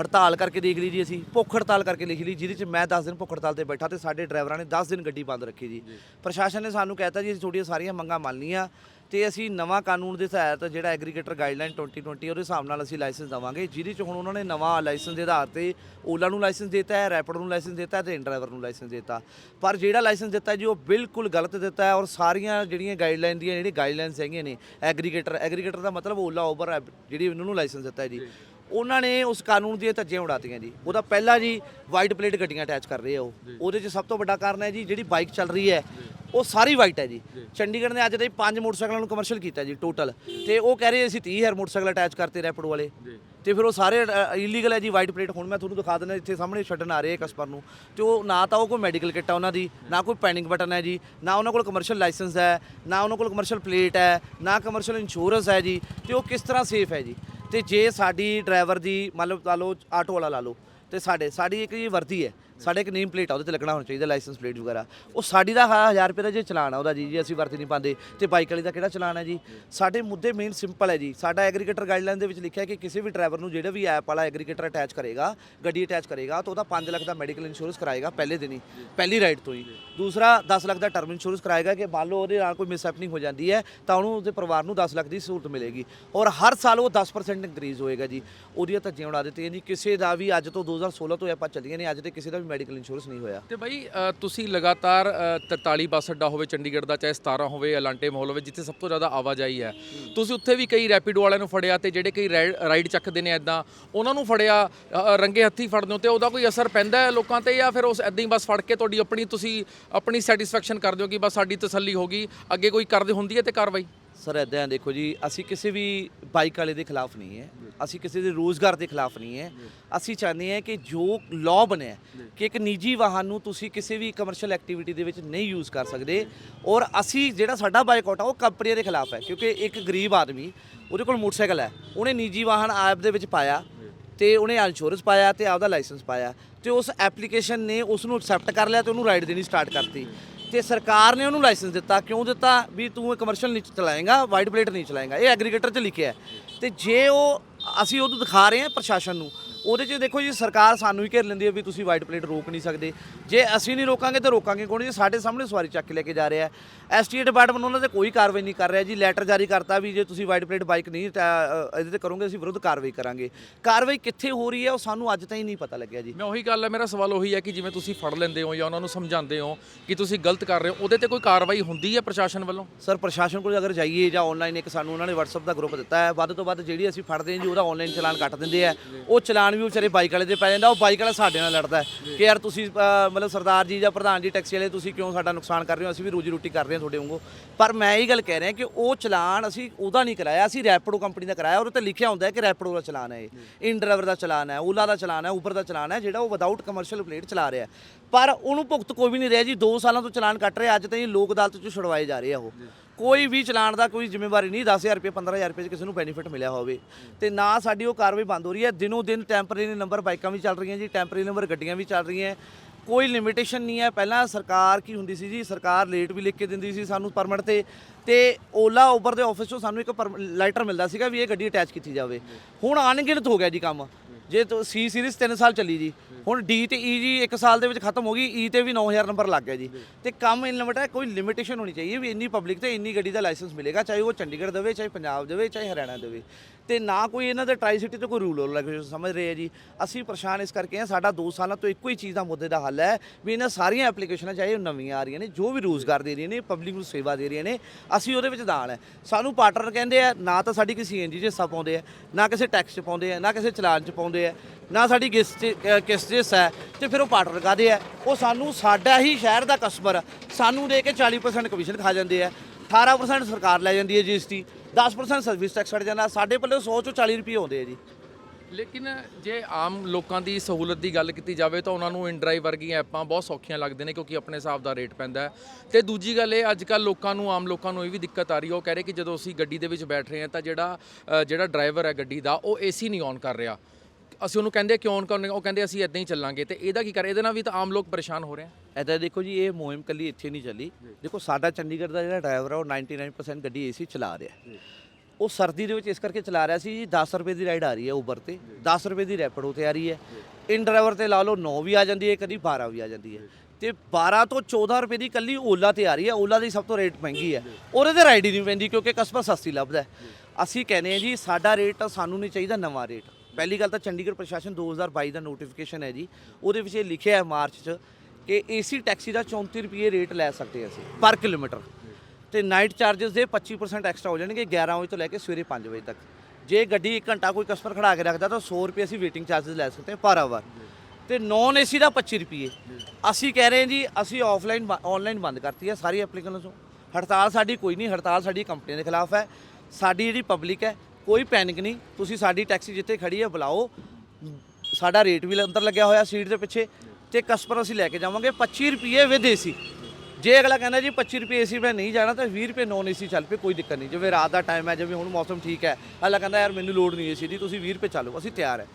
ਹੜਤਾਲ ਕਰਕੇ ਦੇਖ ਲਈ ਜੀ ਅਸੀਂ ਭੁੱਖ ਹੜਤਾਲ ਕਰਕੇ ਲਿਖ ਲਈ ਜਿਹਦੇ ਚ ਮੈਂ 10 ਦਿਨ ਭੁੱਖ ਹੜਤਾਲ ਤੇ ਬੈਠਾ ਤੇ ਸਾਡੇ ਡਰਾਈਵਰਾਂ ਨੇ 10 ਦਿਨ ਗੱਡੀ ਬੰਦ ਰੱਖੀ ਜੀ। ਪ੍ਰਸ਼ਾਸਨ ਨੇ ਸਾਨੂੰ ਕਹਿਤਾ ਜੀ ਅਸੀਂ ਤੁਹਾਡੀਆਂ ਸਾਰੀਆਂ ਮੰਗਾਂ ਮੰਨ ਲਈਆਂ ਤੇ ਅਸੀਂ ਨਵਾਂ ਕਾਨੂੰਨ ਦੇ ਤਹਿਤ ਜਿਹੜਾ ਐਗਰੀਗੇਟਰ ਗਾਈਡਲਾਈਨ 2020 ਉਹਦੇ ਹਿਸਾਬ ਨਾਲ ਅਸੀਂ ਲਾਇਸੈਂਸ ਦਵਾਂਗੇ ਜਿਹਦੇ ਚ ਹੁਣ ਉਹਨਾਂ ਨੇ ਨਵਾਂ ਲਾਇਸੈਂਸ ਦੇ ਆਧਾਰ ਤੇ ਓਲਾ ਨੂੰ ਲਾਇਸੈਂਸ ਦਿੱਤਾ ਹੈ ਰੈਪਿਡ ਨੂੰ ਲਾਇਸੈਂਸ ਦਿੱਤਾ ਹੈ ਤੇ ਡਰਾਈਵਰ ਨੂੰ ਲਾਇਸੈਂਸ ਦਿੱਤਾ। ਪਰ ਜਿਹੜਾ ਲਾਇਸੈਂਸ ਦਿੱਤਾ ਜੀ ਉਹ ਬਿਲਕੁਲ ਗਲਤ ਦਿੱਤਾ ਹੈ ਔਰ ਸਾਰੀਆਂ ਜਿਹੜੀਆਂ ਗਾਈਡਲਾਈਨ ਦੀਆਂ ਜਿਹੜੀਆਂ ਗਾਈਡਲਾਈਨਸ ਹੈਗੀਆਂ ਨੇ ਐਗਰੀਗੇਟਰ ਐਗਰੀਗੇਟਰ ਦਾ ਮਤਲਬ ਓਲਾ ਉਬਰ ਜਿਹੜੀ ਉਹਨਾਂ ਨੂੰ ਲਾਇਸੈਂਸ ਦਿੱਤਾ ਹੈ ਜੀ। ਉਹਨਾਂ ਨੇ ਉਸ ਕਾਨੂੰਨ ਦੀਆਂ ਧੱਜੀਆਂ ਉਡਾਤੀਆਂ ਜੀ। ਉਹਦਾ ਪਹਿਲਾ ਜੀ ਵਾਈਟ ਪਲੇਟ ਗੱਡੀਆਂ ਅਟੈਚ ਕਰ ਰਹੇ ਆ ਉਹ। ਉਹਦੇ 'ਚ ਸਭ ਤੋਂ ਵੱਡਾ ਕਾਰਨ ਹੈ ਜੀ ਜਿਹੜੀ ਬਾਈਕ ਚੱਲ ਰਹੀ ਹੈ ਉਹ ਸਾਰੀ ਵਾਈਟ ਹੈ ਜੀ। ਚੰਡੀਗੜ੍ਹ ਨੇ ਅੱਜ ਤਾਈਂ ਪੰਜ ਮੋਟਰਸਾਈਕਲਾਂ ਨੂੰ ਕਮਰਸ਼ੀਅਲ ਕੀਤਾ ਜੀ ਟੋਟਲ ਤੇ ਉਹ ਕਹਿ ਰਹੇ ਅਸੀਂ 30000 ਮੋਟਰਸਾਈਕਲ ਅਟੈਚ ਕਰਤੇ ਰੈਪਿਡ ਵਾਲੇ। ਤੇ ਫਿਰ ਉਹ ਸਾਰੇ ਇਲੀਗਲ ਹੈ ਜੀ ਵਾਈਟ ਪਲੇਟ ਹੁਣ ਮੈਂ ਤੁਹਾਨੂੰ ਦਿਖਾ ਦਿੰਦਾ ਇੱਥੇ ਸਾਹਮਣੇ ਛੱਡਣ ਆ ਰਹੇ ਕਸਪਰ ਨੂੰ। ਤੇ ਉਹ ਨਾ ਤਾਂ ਉਹ ਕੋਈ ਮੈਡੀਕਲ ਕਿੱਟ ਆ ਉਹਨਾਂ ਦੀ ਨਾ ਕੋਈ ਪੈਨਿੰਗ ਬਟਨ ਹੈ ਜੀ ਨਾ ਉਹਨਾਂ ਕੋਲ ਕਮਰਸ਼ੀਅਲ ਲਾਇਸੈਂਸ ਹੈ ਨਾ ਉਹਨਾਂ ਕੋਲ ਕਮਰਸ਼ੀਅਲ ਪਲੇਟ ਹੈ ਨਾ ਕਮਰਸ਼ੀਅਲ ਇੰਸ਼ੋਰੈਂਸ ਹੈ ਜੀ। ਤੇ ਉਹ ਕਿਸ ਤਰ੍ਹਾਂ ਸੇਫ ਹੈ ਜੀ? ਤੇ ਜੇ ਸਾਡੀ ਡਰਾਈਵਰ ਦੀ ਮਤਲਬ ਲਾ ਲਓ ਆਟੋ ਵਾਲਾ ਲਾ ਲਓ ਤੇ ਸਾਡੇ, ਸਾਡੀ ਇੱਕ ਜੀ ਵਰਦੀ ਹੈ। ਸਾਡੇ ਇੱਕ ਨੇਮ ਪਲੇਟ ਆ, ਉਹਦੇ ਤੇ ਲੱਗਣਾ ਹੋਣਾ ਚਾਹੀਦਾ ਲਾਇਸੈਂਸ ਪਲੇਟ ਵਗੈਰਾ। ਉਹ ਸਾਡੀ ਦਾ 1000 ਰੁਪਏ ਦਾ ਜੇ ਚਲਾਨ ਆ ਉਹਦਾ ਜੀ, ਜੇ ਅਸੀਂ ਵਰਤੀ ਨਹੀਂ ਪਾਉਂਦੇ, ਤੇ ਬਾਈਕ ਵਾਲੀ ਦਾ ਕਿਹੜਾ ਚਲਾਨ ਹੈ ਜੀ? ਸਾਡੇ ਮੁੱਦੇ ਮੇਨ ਸਿੰਪਲ ਹੈ ਜੀ। ਸਾਡਾ ਐਗਰੀਗੇਟਰ ਗਾਈਡਲਾਈਨ ਦੇ ਵਿੱਚ ਲਿਖਿਆ ਕਿ ਕਿਸੇ ਵੀ ਡਰਾਈਵਰ ਨੂੰ ਜਿਹੜਾ ਵੀ ਐਪ ਵਾਲਾ ਐਗਰੀਗੇਟਰ ਅਟੈਚ ਕਰੇਗਾ, ਗੱਡੀ ਅਟੈਚ ਕਰੇਗਾ, ਤਾਂ ਉਹਦਾ 5 ਲੱਖ ਦਾ ਮੈਡੀਕਲ ਇੰਸ਼ੋਰੈਂਸ ਕਰਾਏਗਾ ਪਹਿਲੇ ਦਿਨ ਹੀ ਪਹਿਲੀ ਰਾਈਡ ਤੋਂ ਹੀ। ਦੂਸਰਾ 10 ਲੱਖ ਦਾ ਟਰਮ ਇੰਸ਼ੋਰੈਂਸ ਕਰਾਏਗਾ ਕਿ ਮੰਨ ਲਓ ਉਹਦੇ ਨਾਲ ਕੋਈ ਮਿਸਹੈਪਨਿੰਗ ਹੋ ਜਾਂਦੀ ਹੈ, ਤਾਂ ਉਹਨੂੰ ਉਹਦੇ ਪਰਿਵਾਰ ਨੂੰ 10 ਲੱਖ ਦੀ ਸਹੂਲਤ ਮਿਲੇਗੀ। ਔਰ ਹਰ ਸਾਲ ਉਹ 10% ਇਨਕਰੀਜ਼ ਹੋਏਗਾ ਜੀ। ਉਹਦੀਆਂ ਧੱਜੀਆਂ ਉਡਾ ਦਿੱਤੀਆਂ ਜੀ। ਕਿਸੇ ਦਾ ਵੀ ਅੱਜ ਤੋਂ 2016 ਤੋਂ ਆਪਾਂ ਚੱਲੀਆਂ ਨੇ, ਅੱਜ ਤੇ ਕਿਸੇ ਦਾ ਵੀ ਮੈਡੀਕਲ ਇੰਸ਼ੋਰੈਂਸ ਨਹੀਂ ਹੋਇਆ। ਤੇ ਬਾਈ ਅ, ਤੁਸੀਂ ਲਗਾਤਾਰ ਅ, 43 ਬੱਸ ਅੱਡਾ ਹੋਵੇ ਚੰਡੀਗੜ੍ਹ ਦਾ ਚਾਹੇ 17 ਹੋਵੇ ਅਲਾਂਟੇ ਮਾਹੌਲ ਹੋਵੇ ਜਿੱਥੇ ਸਭ ਤੋਂ ਜ਼ਿਆਦਾ ਆਵਾਜਾਈ ਹੈ। ਤੁਸੀਂ ਉੱਥੇ ਵੀ ਕਈ ਰੈਪਿਡ ਵਾਲਿਆਂ ਨੂੰ ਫੜਿਆ ਤੇ ਜਿਹੜੇ ਕਈ ਰਾਈਡ ਰਾਈਡ ਚੱਕਦੇ ਨੇ ਐਦਾਂ ਉਹਨਾਂ ਨੂੰ ਫੜਿਆ ਅ, ਰੰਗੇ ਹੱਥੀ ਫੜਦੇ ਹੋ ਤੇ ਉਹਦਾ ਕੋਈ ਅਸਰ ਪੈਂਦਾ ਹੈ ਲੋਕਾਂ ਤੇ ਜਾਂ ਫਿਰ ਉਸ ਐਦਾਂ ਹੀ ਬਸ ਫੜ ਕੇ ਤੁਹਾਡੀ ਆਪਣੀ ਤੁਸੀਂ ਆਪਣੀ ਸੈਟੀਸਫੈਕਸ਼ਨ ਕਰਦੇ ਹੋ ਕਿ ਬਸ ਸਾਡੀ ਤਸੱਲੀ ਹੋ ਗਈ ਅੱਗੇ ਕੋਈ ਕਰਦੇ ਹੁੰਦੀ ਹੈ ਤੇ ਕਾਰਵਾਈ? ਸਰ ਇਦਾਂ ਹੈ, ਦੇਖੋ ਜੀ, ਅਸੀਂ ਕਿਸੇ ਵੀ ਬਾਈਕ ਵਾਲੇ ਦੇ ਖਿਲਾਫ ਨਹੀਂ ਹੈ। ਅਸੀਂ ਕਿਸੇ ਦੇ ਰੋਜ਼ਗਾਰ ਦੇ ਖਿਲਾਫ ਨਹੀਂ ਹੈ। ਅਸੀਂ ਚਾਹੁੰਦੇ ਹਾਂ ਕਿ ਜੋ ਲਾਅ ਬਣਿਆ ਹੈ ਕਿ ਇੱਕ ਨਿੱਜੀ ਵਾਹਨ ਨੂੰ ਤੁਸੀਂ ਕਿਸੇ ਵੀ ਕਮਰਸ਼ੀਅਲ ਐਕਟੀਵਿਟੀ ਦੇ ਵਿੱਚ ਨਹੀਂ ਯੂਜ਼ ਕਰ ਸਕਦੇ ਔਰ ਅਸੀਂ ਜਿਹੜਾ ਸਾਡਾ ਬਾਈਕਾਟ ਆ, ਉਹ ਕੰਪਨੀਆਂ ਦੇ ਖਿਲਾਫ ਹੈ, ਕਿਉਂਕਿ ਇੱਕ ਗਰੀਬ ਆਦਮੀ, ਉਹਦੇ ਕੋਲ ਮੋਟਰਸਾਈਕਲ ਹੈ, ਉਹਨੇ ਨਿੱਜੀ ਵਾਹਨ ਐਪ ਦੇ ਵਿੱਚ ਪਾਇਆ ਤੇ ਉਹਨੇ ਇੰਸ਼ੋਰੈਂਸ ਪਾਇਆ ਤੇ ਆਪਦਾ ਲਾਇਸੈਂਸ ਪਾਇਆ ਤੇ ਉਸ ਐਪਲੀਕੇਸ਼ਨ ਨੇ ਉਸ ਨੂੰ ਐਕਸੈਪਟ ਕਰ ਲਿਆ ਤੇ ਉਹਨੂੰ ਰਾਈਡ ਦੇਣੀ ਸਟਾਰਟ ਕਰਤੀ। ਤੇ ਸਰਕਾਰ ਨੇ ਉਹਨੂੰ ਲਾਇਸੈਂਸ ਦਿੱਤਾ, ਕਿਉਂ ਦਿੱਤਾ ਵੀ ਤੂੰ ਇਹ ਕਮਰਸ਼ੀਅਲ ਨਹੀਂ ਚਲਾਏਗਾ ਵਾਈਟ ਪਲੇਟ ਨਹੀਂ ਚਲਾਏਗਾ ਇਹ ਐਗਰੀਗੇਟਰ 'ਚ ਲਿਖਿਆ ਹੈ। ਤੇ ਜੇ ਉਹ, ਅਸੀਂ ਉਹਨੂੰ ਦਿਖਾ ਰਹੇ ਹਾਂ ਪ੍ਰਸ਼ਾਸਨ ਨੂੰ ਉਹਦੇ 'ਚ ਦੇਖੋ ਜੀ ਸਰਕਾਰ ਸਾਨੂੰ ਹੀ ਘੇਰ ਲੈਂਦੀ ਹੈ ਵੀ ਤੁਸੀਂ ਵਾਈਟ ਪਲੇਟ ਰੋਕ ਨਹੀਂ ਸਕਦੇ। ਜੇ ਅਸੀਂ ਨਹੀਂ ਰੋਕਾਂਗੇ ਤਾਂ ਰੋਕਾਂਗੇ ਕੌਣ ਜੀ? ਸਾਡੇ ਸਾਹਮਣੇ ਸਵਾਰੀ ਚੱਕ ਕੇ ਲੈ ਕੇ ਜਾ ਰਿਹਾ ਹੈ। ਐਸਟੀਏ ਡਿਪਾਰਟਮੈਂਟ ਉਹਨਾਂ ਤੇ ਕੋਈ ਕਾਰਵਾਈ ਨਹੀਂ ਕਰ ਰਿਹਾ ਜੀ। ਲੈਟਰ ਜਾਰੀ ਕਰਤਾ ਵੀ ਜੇ ਤੁਸੀਂ ਵਾਈਟ ਪਲੇਟ ਬਾਈਕ ਨਹੀਂ ਇਹਦੇ ਤੇ ਕਰੋਗੇ ਅਸੀਂ ਵਿਰੁੱਧ ਕਾਰਵਾਈ ਕਰਾਂਗੇ। ਕਾਰਵਾਈ ਕਿੱਥੇ ਹੋ ਰਹੀ ਹੈ ਉਹ ਸਾਨੂੰ ਅੱਜ ਤਾਈਂ ਨਹੀਂ ਪਤਾ ਲੱਗਿਆ ਜੀ। ਮੈਂ ਉਹੀ ਗੱਲ ਹੈ ਮੇਰਾ ਸਵਾਲ ਉਹੀ ਹੈ ਕਿ ਜਿਵੇਂ ਤੁਸੀਂ ਫੜ ਲੈਂਦੇ ਹੋ ਜਾਂ ਉਹਨਾਂ ਨੂੰ ਸਮਝਾਉਂਦੇ ਹੋ ਕਿ ਤੁਸੀਂ ਗਲਤ ਕਰ ਰਹੇ ਹੋ ਉਹਦੇ ਤੇ ਕੋਈ ਕਾਰਵਾਈ ਹੁੰਦੀ ਹੈ ਪ੍ਰਸ਼ਾਸਨ ਵੱਲੋਂ? ਸਰ ਪ੍ਰਸ਼ਾਸਨ ਕੋਲ ਅਗਰ ਜਾਈਏ ਜਾਂ ਆਨਲਾਈਨ ਇੱਕ ਸਾਨੂੰ ਉਹਨਾਂ ਨੇ WhatsApp ਦਾ ਗਰੁੱਪ ਦਿੱਤਾ ਹੈ ਵੱਧ ਤੋਂ ਵੱਧ ਜਿਹੜੀ ਅਸੀਂ ਫੜਦੇ ਹਾਂ ਜੀ ਉਹਦਾ ਆਨਲਾਈਨ ਚਲਾਨ ਕੱਟ ਦਿੰਦੇ ਆ ਉਹ ਚਲਾਨ ਵੀ ਵਿਚਾਰੇ ਬਾਈਕ ਵਾਲੇ ਦੇ ਪੈ ਜਾਂਦਾ ਉਹ ਬਾਈਕ ਵਾਲਾ ਸਾਡੇ ਨਾਲ ਲੜਦਾ ਹੈ ਕਿ ਯਾਰ ਤੁਸੀਂ ਅਹ, ਮਤਲਬ ਸਰਦਾਰ ਜੀ ਜਾਂ ਪ੍ਰਧਾਨ ਜੀ ਟੈਕਸੀ ਵਾਲੇ ਤੁਸੀਂ ਕਿਉਂ ਸਾਡਾ ਨੁਕਸਾਨ ਕਰ ਰਹੇ ਹੋ? ਅਸੀਂ ਵੀ ਰੋਜੀ ਰੋਟੀ ਕਰ ਰਹੇ ਹਾਂ ਤੁਹਾਡੇ ਵਾਂਗੂ। ਪਰ ਮੈਂ ਇਹ ਗੱਲ ਕਹਿ ਰਿਹਾ ਕਿ ਉਹ ਚਲਾਨ ਅਸੀਂ ਉਹਦਾ ਨਹੀਂ ਕਰਾਇਆ ਅਸੀਂ ਰੈਪਿਡੋ ਕੰਪਨੀ ਦਾ ਕਰਾਇਆ ਉਹਦੇ ਤੇ ਲਿਖਿਆ ਹੁੰਦਾ ਹੈ ਕਿ ਰੈਪਿਡੋ ਦਾ ਚਲਾਨ ਹੈ ਇਹ। ਇਨ ਡਰਾਈਵਰ ਦਾ ਚਲਾਨ ਹੈ ਓਲਾ ਦਾ ਚਲਾਨ ਹੈ ਉਬਰ ਦਾ ਚਲਾਨ ਹੈ ਜਿਹੜਾ ਉਹ ਵਿਦਆਊਟ ਕਮਰਸ਼ੀਅਲ ਪਲੇਟ ਚਲਾ ਰਿਹਾ ਹੈ। ਪਰ ਉਹਨੂੰ ਭੁਗਤ ਕੋਈ ਵੀ ਨਹੀਂ ਰਿਹਾ ਜੀ 2 ਸਾਲਾਂ ਤੋਂ ਚਲਾਨ ਕੱਟ ਰਿਹਾ ਅੱਜ ਤਾਈਂ ਲੋਕ ਅਦਾਲਤ ਚੋਂ ਛੁਡਵਾਏ ਜਾ ਰਹੇ ਆ ਉਹ। ਕੋਈ ਵੀ ਚਲਾਨ ਦਾ ਕੋਈ ਜ਼ਿੰਮੇਵਾਰੀ ਨਹੀਂ 10000 ਰੁਪਏ 15000 ਰੁਪਏ 'ਚ ਕਿਸੇ ਨੂੰ ਬੈਨੀਫਿਟ ਮਿਲਿਆ ਹੋਵੇ। ਤੇ ਨਾ ਸਾਡੀ ਉਹ ਕਾਰਵਾਈ ਬੰਦ ਹੋ ਰਹੀ ਹੈ। ਦਿਨੋਂ ਦਿਨ ਟੈਂਪਰੇਰੀ ਨੰਬਰ ਬਾਈਕਾਂ ਵੀ ਚੱਲ ਰਹੀਆਂ ਜੀ ਟੈਂਪਰੇਰੀ ਨੰਬਰ ਗੱਡੀਆਂ ਵੀ ਚੱਲ ਰਹੀਆਂ। ਕੋਈ ਲਿਮਿਟੇਸ਼ਨ ਨਹੀਂ ਹੈ। ਪਹਿਲਾਂ ਸਰਕਾਰ ਕੀ ਹੁੰਦੀ ਸੀ ਜੀ, ਸਰਕਾਰ ਲੇਟ ਵੀ ਲਿਖ ਕੇ ਦਿੰਦੀ ਸੀ ਸਾਨੂੰ ਪਰਮਿਟ ਤੇ। ਤੇ ਓਲਾ ਉਬਰ ਦੇ ਆਫਿਸ ਤੋਂ ਸਾਨੂੰ ਇੱਕ ਲਾਈਟਰ ਮਿਲਦਾ ਸੀਗਾ ਵੀ ਇਹ ਗੱਡੀ ਅਟੈਚ ਕੀਤੀ ਜਾਵੇ। ਹੁਣ ਅਣਗਿਣਤ ਹੋ ਗਿਆ ਜੀ ਕੰਮ। ਜੇ ਤੋ ਸੀ ਸੀਰੀਜ਼ 3 ਸਾਲ ਚੱਲੀ ਜੀ। ਹੁਣ ਡੀ ਤੇ ਈ ਜੀ 1 ਸਾਲ ਦੇ ਵਿੱਚ ਖਤਮ ਹੋ ਗਈ ਈ ਤੇ ਵੀ 9000 ਨੰਬਰ ਲੱਗ ਗਿਆ ਜੀ। ਤੇ ਕੰਮ ਇਨਲਿਮਿਟ ਹੈ, ਕੋਈ ਲਿਮਿਟੇਸ਼ਨ ਹੋਣੀ ਚਾਹੀਏ ਵੀ ਇੰਨੀ ਪਬਲਿਕ ਤੇ ਇੰਨੀ ਗੱਡੀ ਦਾ ਲਾਇਸੈਂਸ ਮਿਲੇਗਾ, ਚਾਹੇ ਉਹ ਚੰਡੀਗੜ੍ਹ ਦੇਵੇ, ਚਾਹੇ ਪੰਜਾਬ ਦੇਵੇ, ਚਾਹੇ ਹਰਿਆਣਾ ਦੇਵੇ। ਤੇ ਨਾ ਕੋਈ ਇਹਨਾਂ ਦੇ ਟਰਾਈ ਸਿਟੀ ਤੇ ਕੋਈ ਰੂਲ ਰੈਗੂਲੇਸ਼ਨ ਸਮਝ ਰਹੇ ਆ ਜੀ। ਅਸੀਂ ਪਰੇਸ਼ਾਨ ਇਸ ਕਰਕੇ ਆ ਸਾਡਾ 2 ਸਾਲਾਂ ਤੋਂ ਇੱਕੋ ਹੀ ਚੀਜ਼ ਦਾ ਮੁੱਦੇ ਦਾ ਹੱਲ ਹੈ ਵੀ ਇਹਨਾਂ ਸਾਰੀਆਂ ਐਪਲੀਕੇਸ਼ਨਾਂ ਚਾਹੇ ਉਹ ਨਵੀਆਂ ਆ ਰਹੀਆਂ ਨੇ ਜੋ ਵੀ ਰੋਜ਼ਗਾਰ ਦੇ ਰਹੀਆਂ ਨੇ ਪਬਲਿਕ ਨੂੰ ਸੇਵਾ ਦੇ ਰਹੀਆਂ ਨੇ ਅਸੀਂ ਉਹਦੇ ਵਿੱਚ ਦਾਨ ਹੈ। ਸਾਨੂੰ ਪਾਰਟਨਰ ਕਹਿੰਦੇ ਆ ਨਾ ਤਾਂ ਸਾਡੀ ਕਿਸੇ ਐਨਜੀ 'ਚ ਹਿੱਸਾ ਪਾਉਂਦੇ ਆ ਨਾ ਕਿਸੇ ਟੈਕਸ 'ਚ ਪਾਉਂਦੇ ਆ ਨਾ ਕਿਸੇ ਚਲਾਨ 'ਚ ਪਾਉਂਦੇ ਆ ਨਾ ਸਾਡੀ ਕਿਸ 'ਚ ਅ, ਕਿਸ 'ਚ ਹਿੱਸਾ ਹੈ ਤੇ ਫਿਰ ਉਹ ਪਾਰਟਨਰ ਕਾਦੇ ਆ? ਉਹ ਸਾਨੂੰ ਸਾਡਾ ਹੀ ਸ਼ਹਿਰ ਦਾ ਕਸਬਰ ਸਾਨੂੰ ਦੇ ਕੇ 40% ਕਮਿਸ਼ਨ ਖਾ ਜਾਂਦੇ ਆ। 18% ਸਰਕਾਰ ਲੈ ਜਾਂਦੀ ਹੈ ਜੀਐਸਟੀ 10% ਸਰਵਿਸ ਟੈਕਸ ਛੱਡ ਜਾਂਦਾ ਸਾਡੇ ਪੱਲੇ 100 ਚੋਂ 40 ਰੁਪਏ ਆਉਂਦੇ ਆ ਜੀ। ਲੇਕਿਨ ਜੇ ਆਮ ਲੋਕਾਂ ਦੀ ਸਹੂਲਤ ਦੀ ਗੱਲ ਕੀਤੀ ਜਾਵੇ ਤਾਂ ਉਹਨਾਂ ਨੂੰ ਇਨਡਰਾਈਵ ਵਰਗੀਆਂ ਐਪਾਂ ਬਹੁਤ ਸੌਖੀਆਂ ਲੱਗਦੇ ਨੇ ਕਿਉਂਕਿ ਆਪਣੇ ਹਿਸਾਬ ਦਾ ਰੇਟ ਪੈਂਦਾ ਹੈ। ਤੇ ਦੂਜੀ ਗੱਲ ਇਹ ਅੱਜ ਕੱਲ ਲੋਕਾਂ ਨੂੰ ਆਮ ਲੋਕਾਂ ਨੂੰ ਇਹ ਵੀ ਦਿੱਕਤ ਆ ਰਹੀ ਹੈ। ਉਹ ਕਹਿ ਰਹੇ ਕਿ ਜਦੋਂ ਅਸੀਂ ਗੱਡੀ ਦੇ ਵਿੱਚ ਬੈਠ ਰਹੇ ਹਾਂ ਤਾਂ ਜਿਹੜਾ ਅ, ਜਿਹੜਾ ਡਰਾਈਵਰ ਹੈ ਗੱਡੀ ਦਾ ਉਹ ਏਸੀ ਨਹੀਂ ਔਨ ਕਰ ਰਿਹਾ। ਅਸੀਂ ਉਹਨੂੰ ਕਹਿੰਦੇ ਕਿ ਔਨ ਕਰਨੇ? ਉਹ ਕਹਿੰਦੇ ਅਸੀਂ ਇਦਾਂ ਹੀ ਚੱਲਾਂਗੇ। ਤੇ ਇਹਦਾ ਕੀ ਕਰ? ਇਹਦੇ ਨਾਲ ਵੀ ਤਾਂ ਆਮ ਲੋਕ ਪਰੇਸ਼ਾਨ ਹੋ ਰਹੇ ਆ। ਐਦਾਂ ਦੇਖੋ ਜੀ ਇਹ ਮੁਹਿੰਮ ਕੱਲੀ ਇੱਥੇ ਨਹੀਂ ਚੱਲੀ। ਦੇਖੋ ਸਾਡਾ ਚੰਡੀਗੜ੍ਹ ਦਾ ਜਿਹੜਾ ਡਰਾਈਵਰ ਆ ਉਹ 99% ਗੱਡੀ ਏਸੀ ਚਲਾ ਰਿਹਾ। ਉਹ ਸਰਦੀ ਦੇ ਵਿੱਚ ਇਸ ਕਰਕੇ ਚਲਾ ਰਿਹਾ ਸੀ ਜੀ 10 ਰੁਪਏ ਦੀ ਰਾਈਡ ਆ ਰਹੀ ਹੈ ਉਬਰ ਤੇ। 10 ਰੁਪਏ ਦੀ ਰੈਪਿਡੋ ਤੇ ਆ ਰਹੀ ਹੈ। ਇਨ ਡਰਾਈਵਰ ਤੇ ਲਾ ਲਓ 9 ਵੀ ਆ ਜਾਂਦੀ ਹੈ ਕਦੀ 12 ਵੀ ਆ ਜਾਂਦੀ ਹੈ। ਤੇ 12 ਤੋਂ 14 ਰੁਪਏ ਦੀ ਕੱਲੀ ਓਲਾ ਤੇ ਆ ਰਹੀ ਹੈ। ਓਲਾ ਦੀ ਸਭ ਤੋਂ ਰੇਟ ਮਹਿੰਗੀ ਹੈ। ਉਹਦੇ ਤੇ ਰਾਈਡ ਹੀ ਨਹੀਂ ਪੈਂਦੀ ਕਿਉਂਕਿ ਕਸਬਾ ਸਸਤੀ ਲੱਭਦਾ। ਅਸੀਂ ਕਹਿੰਦੇ ਹਾਂ ਜੀ ਸਾਡਾ ਰੇਟ ਸਾਨੂੰ ਨਹੀਂ ਚਾਹੀਦਾ ਨਵਾਂ ਰੇਟ ਪਹਿਲੀ ਗੱਲ ਤਾਂ ਚੰਡੀਗੜ੍ਹ ਪ੍ਰਸ਼ਾਸਨ 2022 ਦਾ ਨੋਟੀਫਿਕੇਸ਼ਨ ਹੈ ਜੀ। ਉਹਦੇ ਵਿੱਚ ਇਹ ਲਿਖਿਆ ਹੈ ਮਾਰਚ 'ਚ ਕਿ ਏਸੀ ਟੈਕਸੀ ਦਾ 34 ਰੁਪਏ ਰੇਟ ਲੈ ਸਕਦੇ ਅਸੀਂ, ਪਰ ਕਿਲੋਮੀਟਰ। ਤੇ ਨਾਈਟ ਚਾਰजेस ਦੇ 25% ਐਕਸਟਰਾ ਹੋ ਜਾਣਗੇ 11 ਵਜੇ ਤੋਂ ਲੈ ਕੇ ਸਵੇਰੇ 5 ਵਜੇ ਤੱਕ। ਜੇ ਗੱਡੀ 1 ਘੰਟਾ ਕੋਈ ਕਸਟਮਰ ਖੜਾ ਕੇ ਰੱਖਦਾ ਤਾਂ 100 ਰੁਪਏ ਅਸੀਂ ਵੇਟਿੰਗ ਚਾਰजेस ਲੈ ਸਕਦੇ ਹਾਂ ਪਰ ਆਵਰ ਤੇ ਨਾਨ ਏਸੀ ਦਾ 25 ਰੁਪਏ। ਅਸੀਂ ਕਹਿ ਰਹੇ ਹਾਂ ਜੀ, ਅਸੀਂ ਆਫਲਾਈਨ ਆਨਲਾਈਨ ਬੰਦ ਕਰਤੀ ਹੈ ਸਾਰੀ ਐਪਲੀਕੇਸ਼ਨਾਂ ਹੜਤਾਲ ਸਾਡੀ ਕੋਈ ਨਹੀਂ, ਹੜਤਾਲ ਸਾਡੀ ਕੰਪਨੀ ਦੇ ਖਿਲਾਫ ਹੈ। ਸਾਡੀ ਜਿਹੜੀ ਪਬਲਿਕ ਹੈ ਕੋਈ ਪੈਨਿਕ ਨਹੀਂ। ਤੁਸੀਂ ਸਾਡੀ ਟੈਕਸੀ ਜਿੱਥੇ ਖੜੀ ਹੈ, ਬੁਲਾਓ। ਸਾਡਾ ਰੇਟ ਵੀ ਅੰਦਰ ਲੱਗਿਆ ਹੋਇਆ ਸੀਟ ਦੇ ਪਿੱਛੇ ਤੇ ਕਸਟਮਰ ਅਸੀਂ ਲੈ ਕੇ ਜਾਵਾਂਗੇ। 25 ਰੁਪਏ ਵਿਦ ਏਸੀ ਜੇ ਅਗਲਾ ਕਹਿੰਦਾ ਜੀ 25 ਰੁਪਏ ਏਸੀ ਮੈਂ ਨਹੀਂ ਜਾਣਾ, ਤਾਂ 20 ਰੁਪਏ ਨੌਨ ਏਸੀ ਚੱਲ ਪਏ, ਕੋਈ ਦਿੱਕਤ ਨਹੀਂ। ਜਿਵੇਂ ਰਾਤ ਦਾ ਟਾਈਮ ਹੈ, ਜਿਵੇਂ ਹੁਣ ਮੌਸਮ ਠੀਕ ਹੈ, ਅਗਲਾ ਕਹਿੰਦਾ ਯਾਰ ਮੈਨੂੰ ਲੋੜ ਨਹੀਂ ਏਸੀ ਦੀ ਤੁਸੀਂ 20 ਰੁਪਏ ਚੱਲੋ, ਅਸੀਂ ਤਿਆਰ ਹੈ।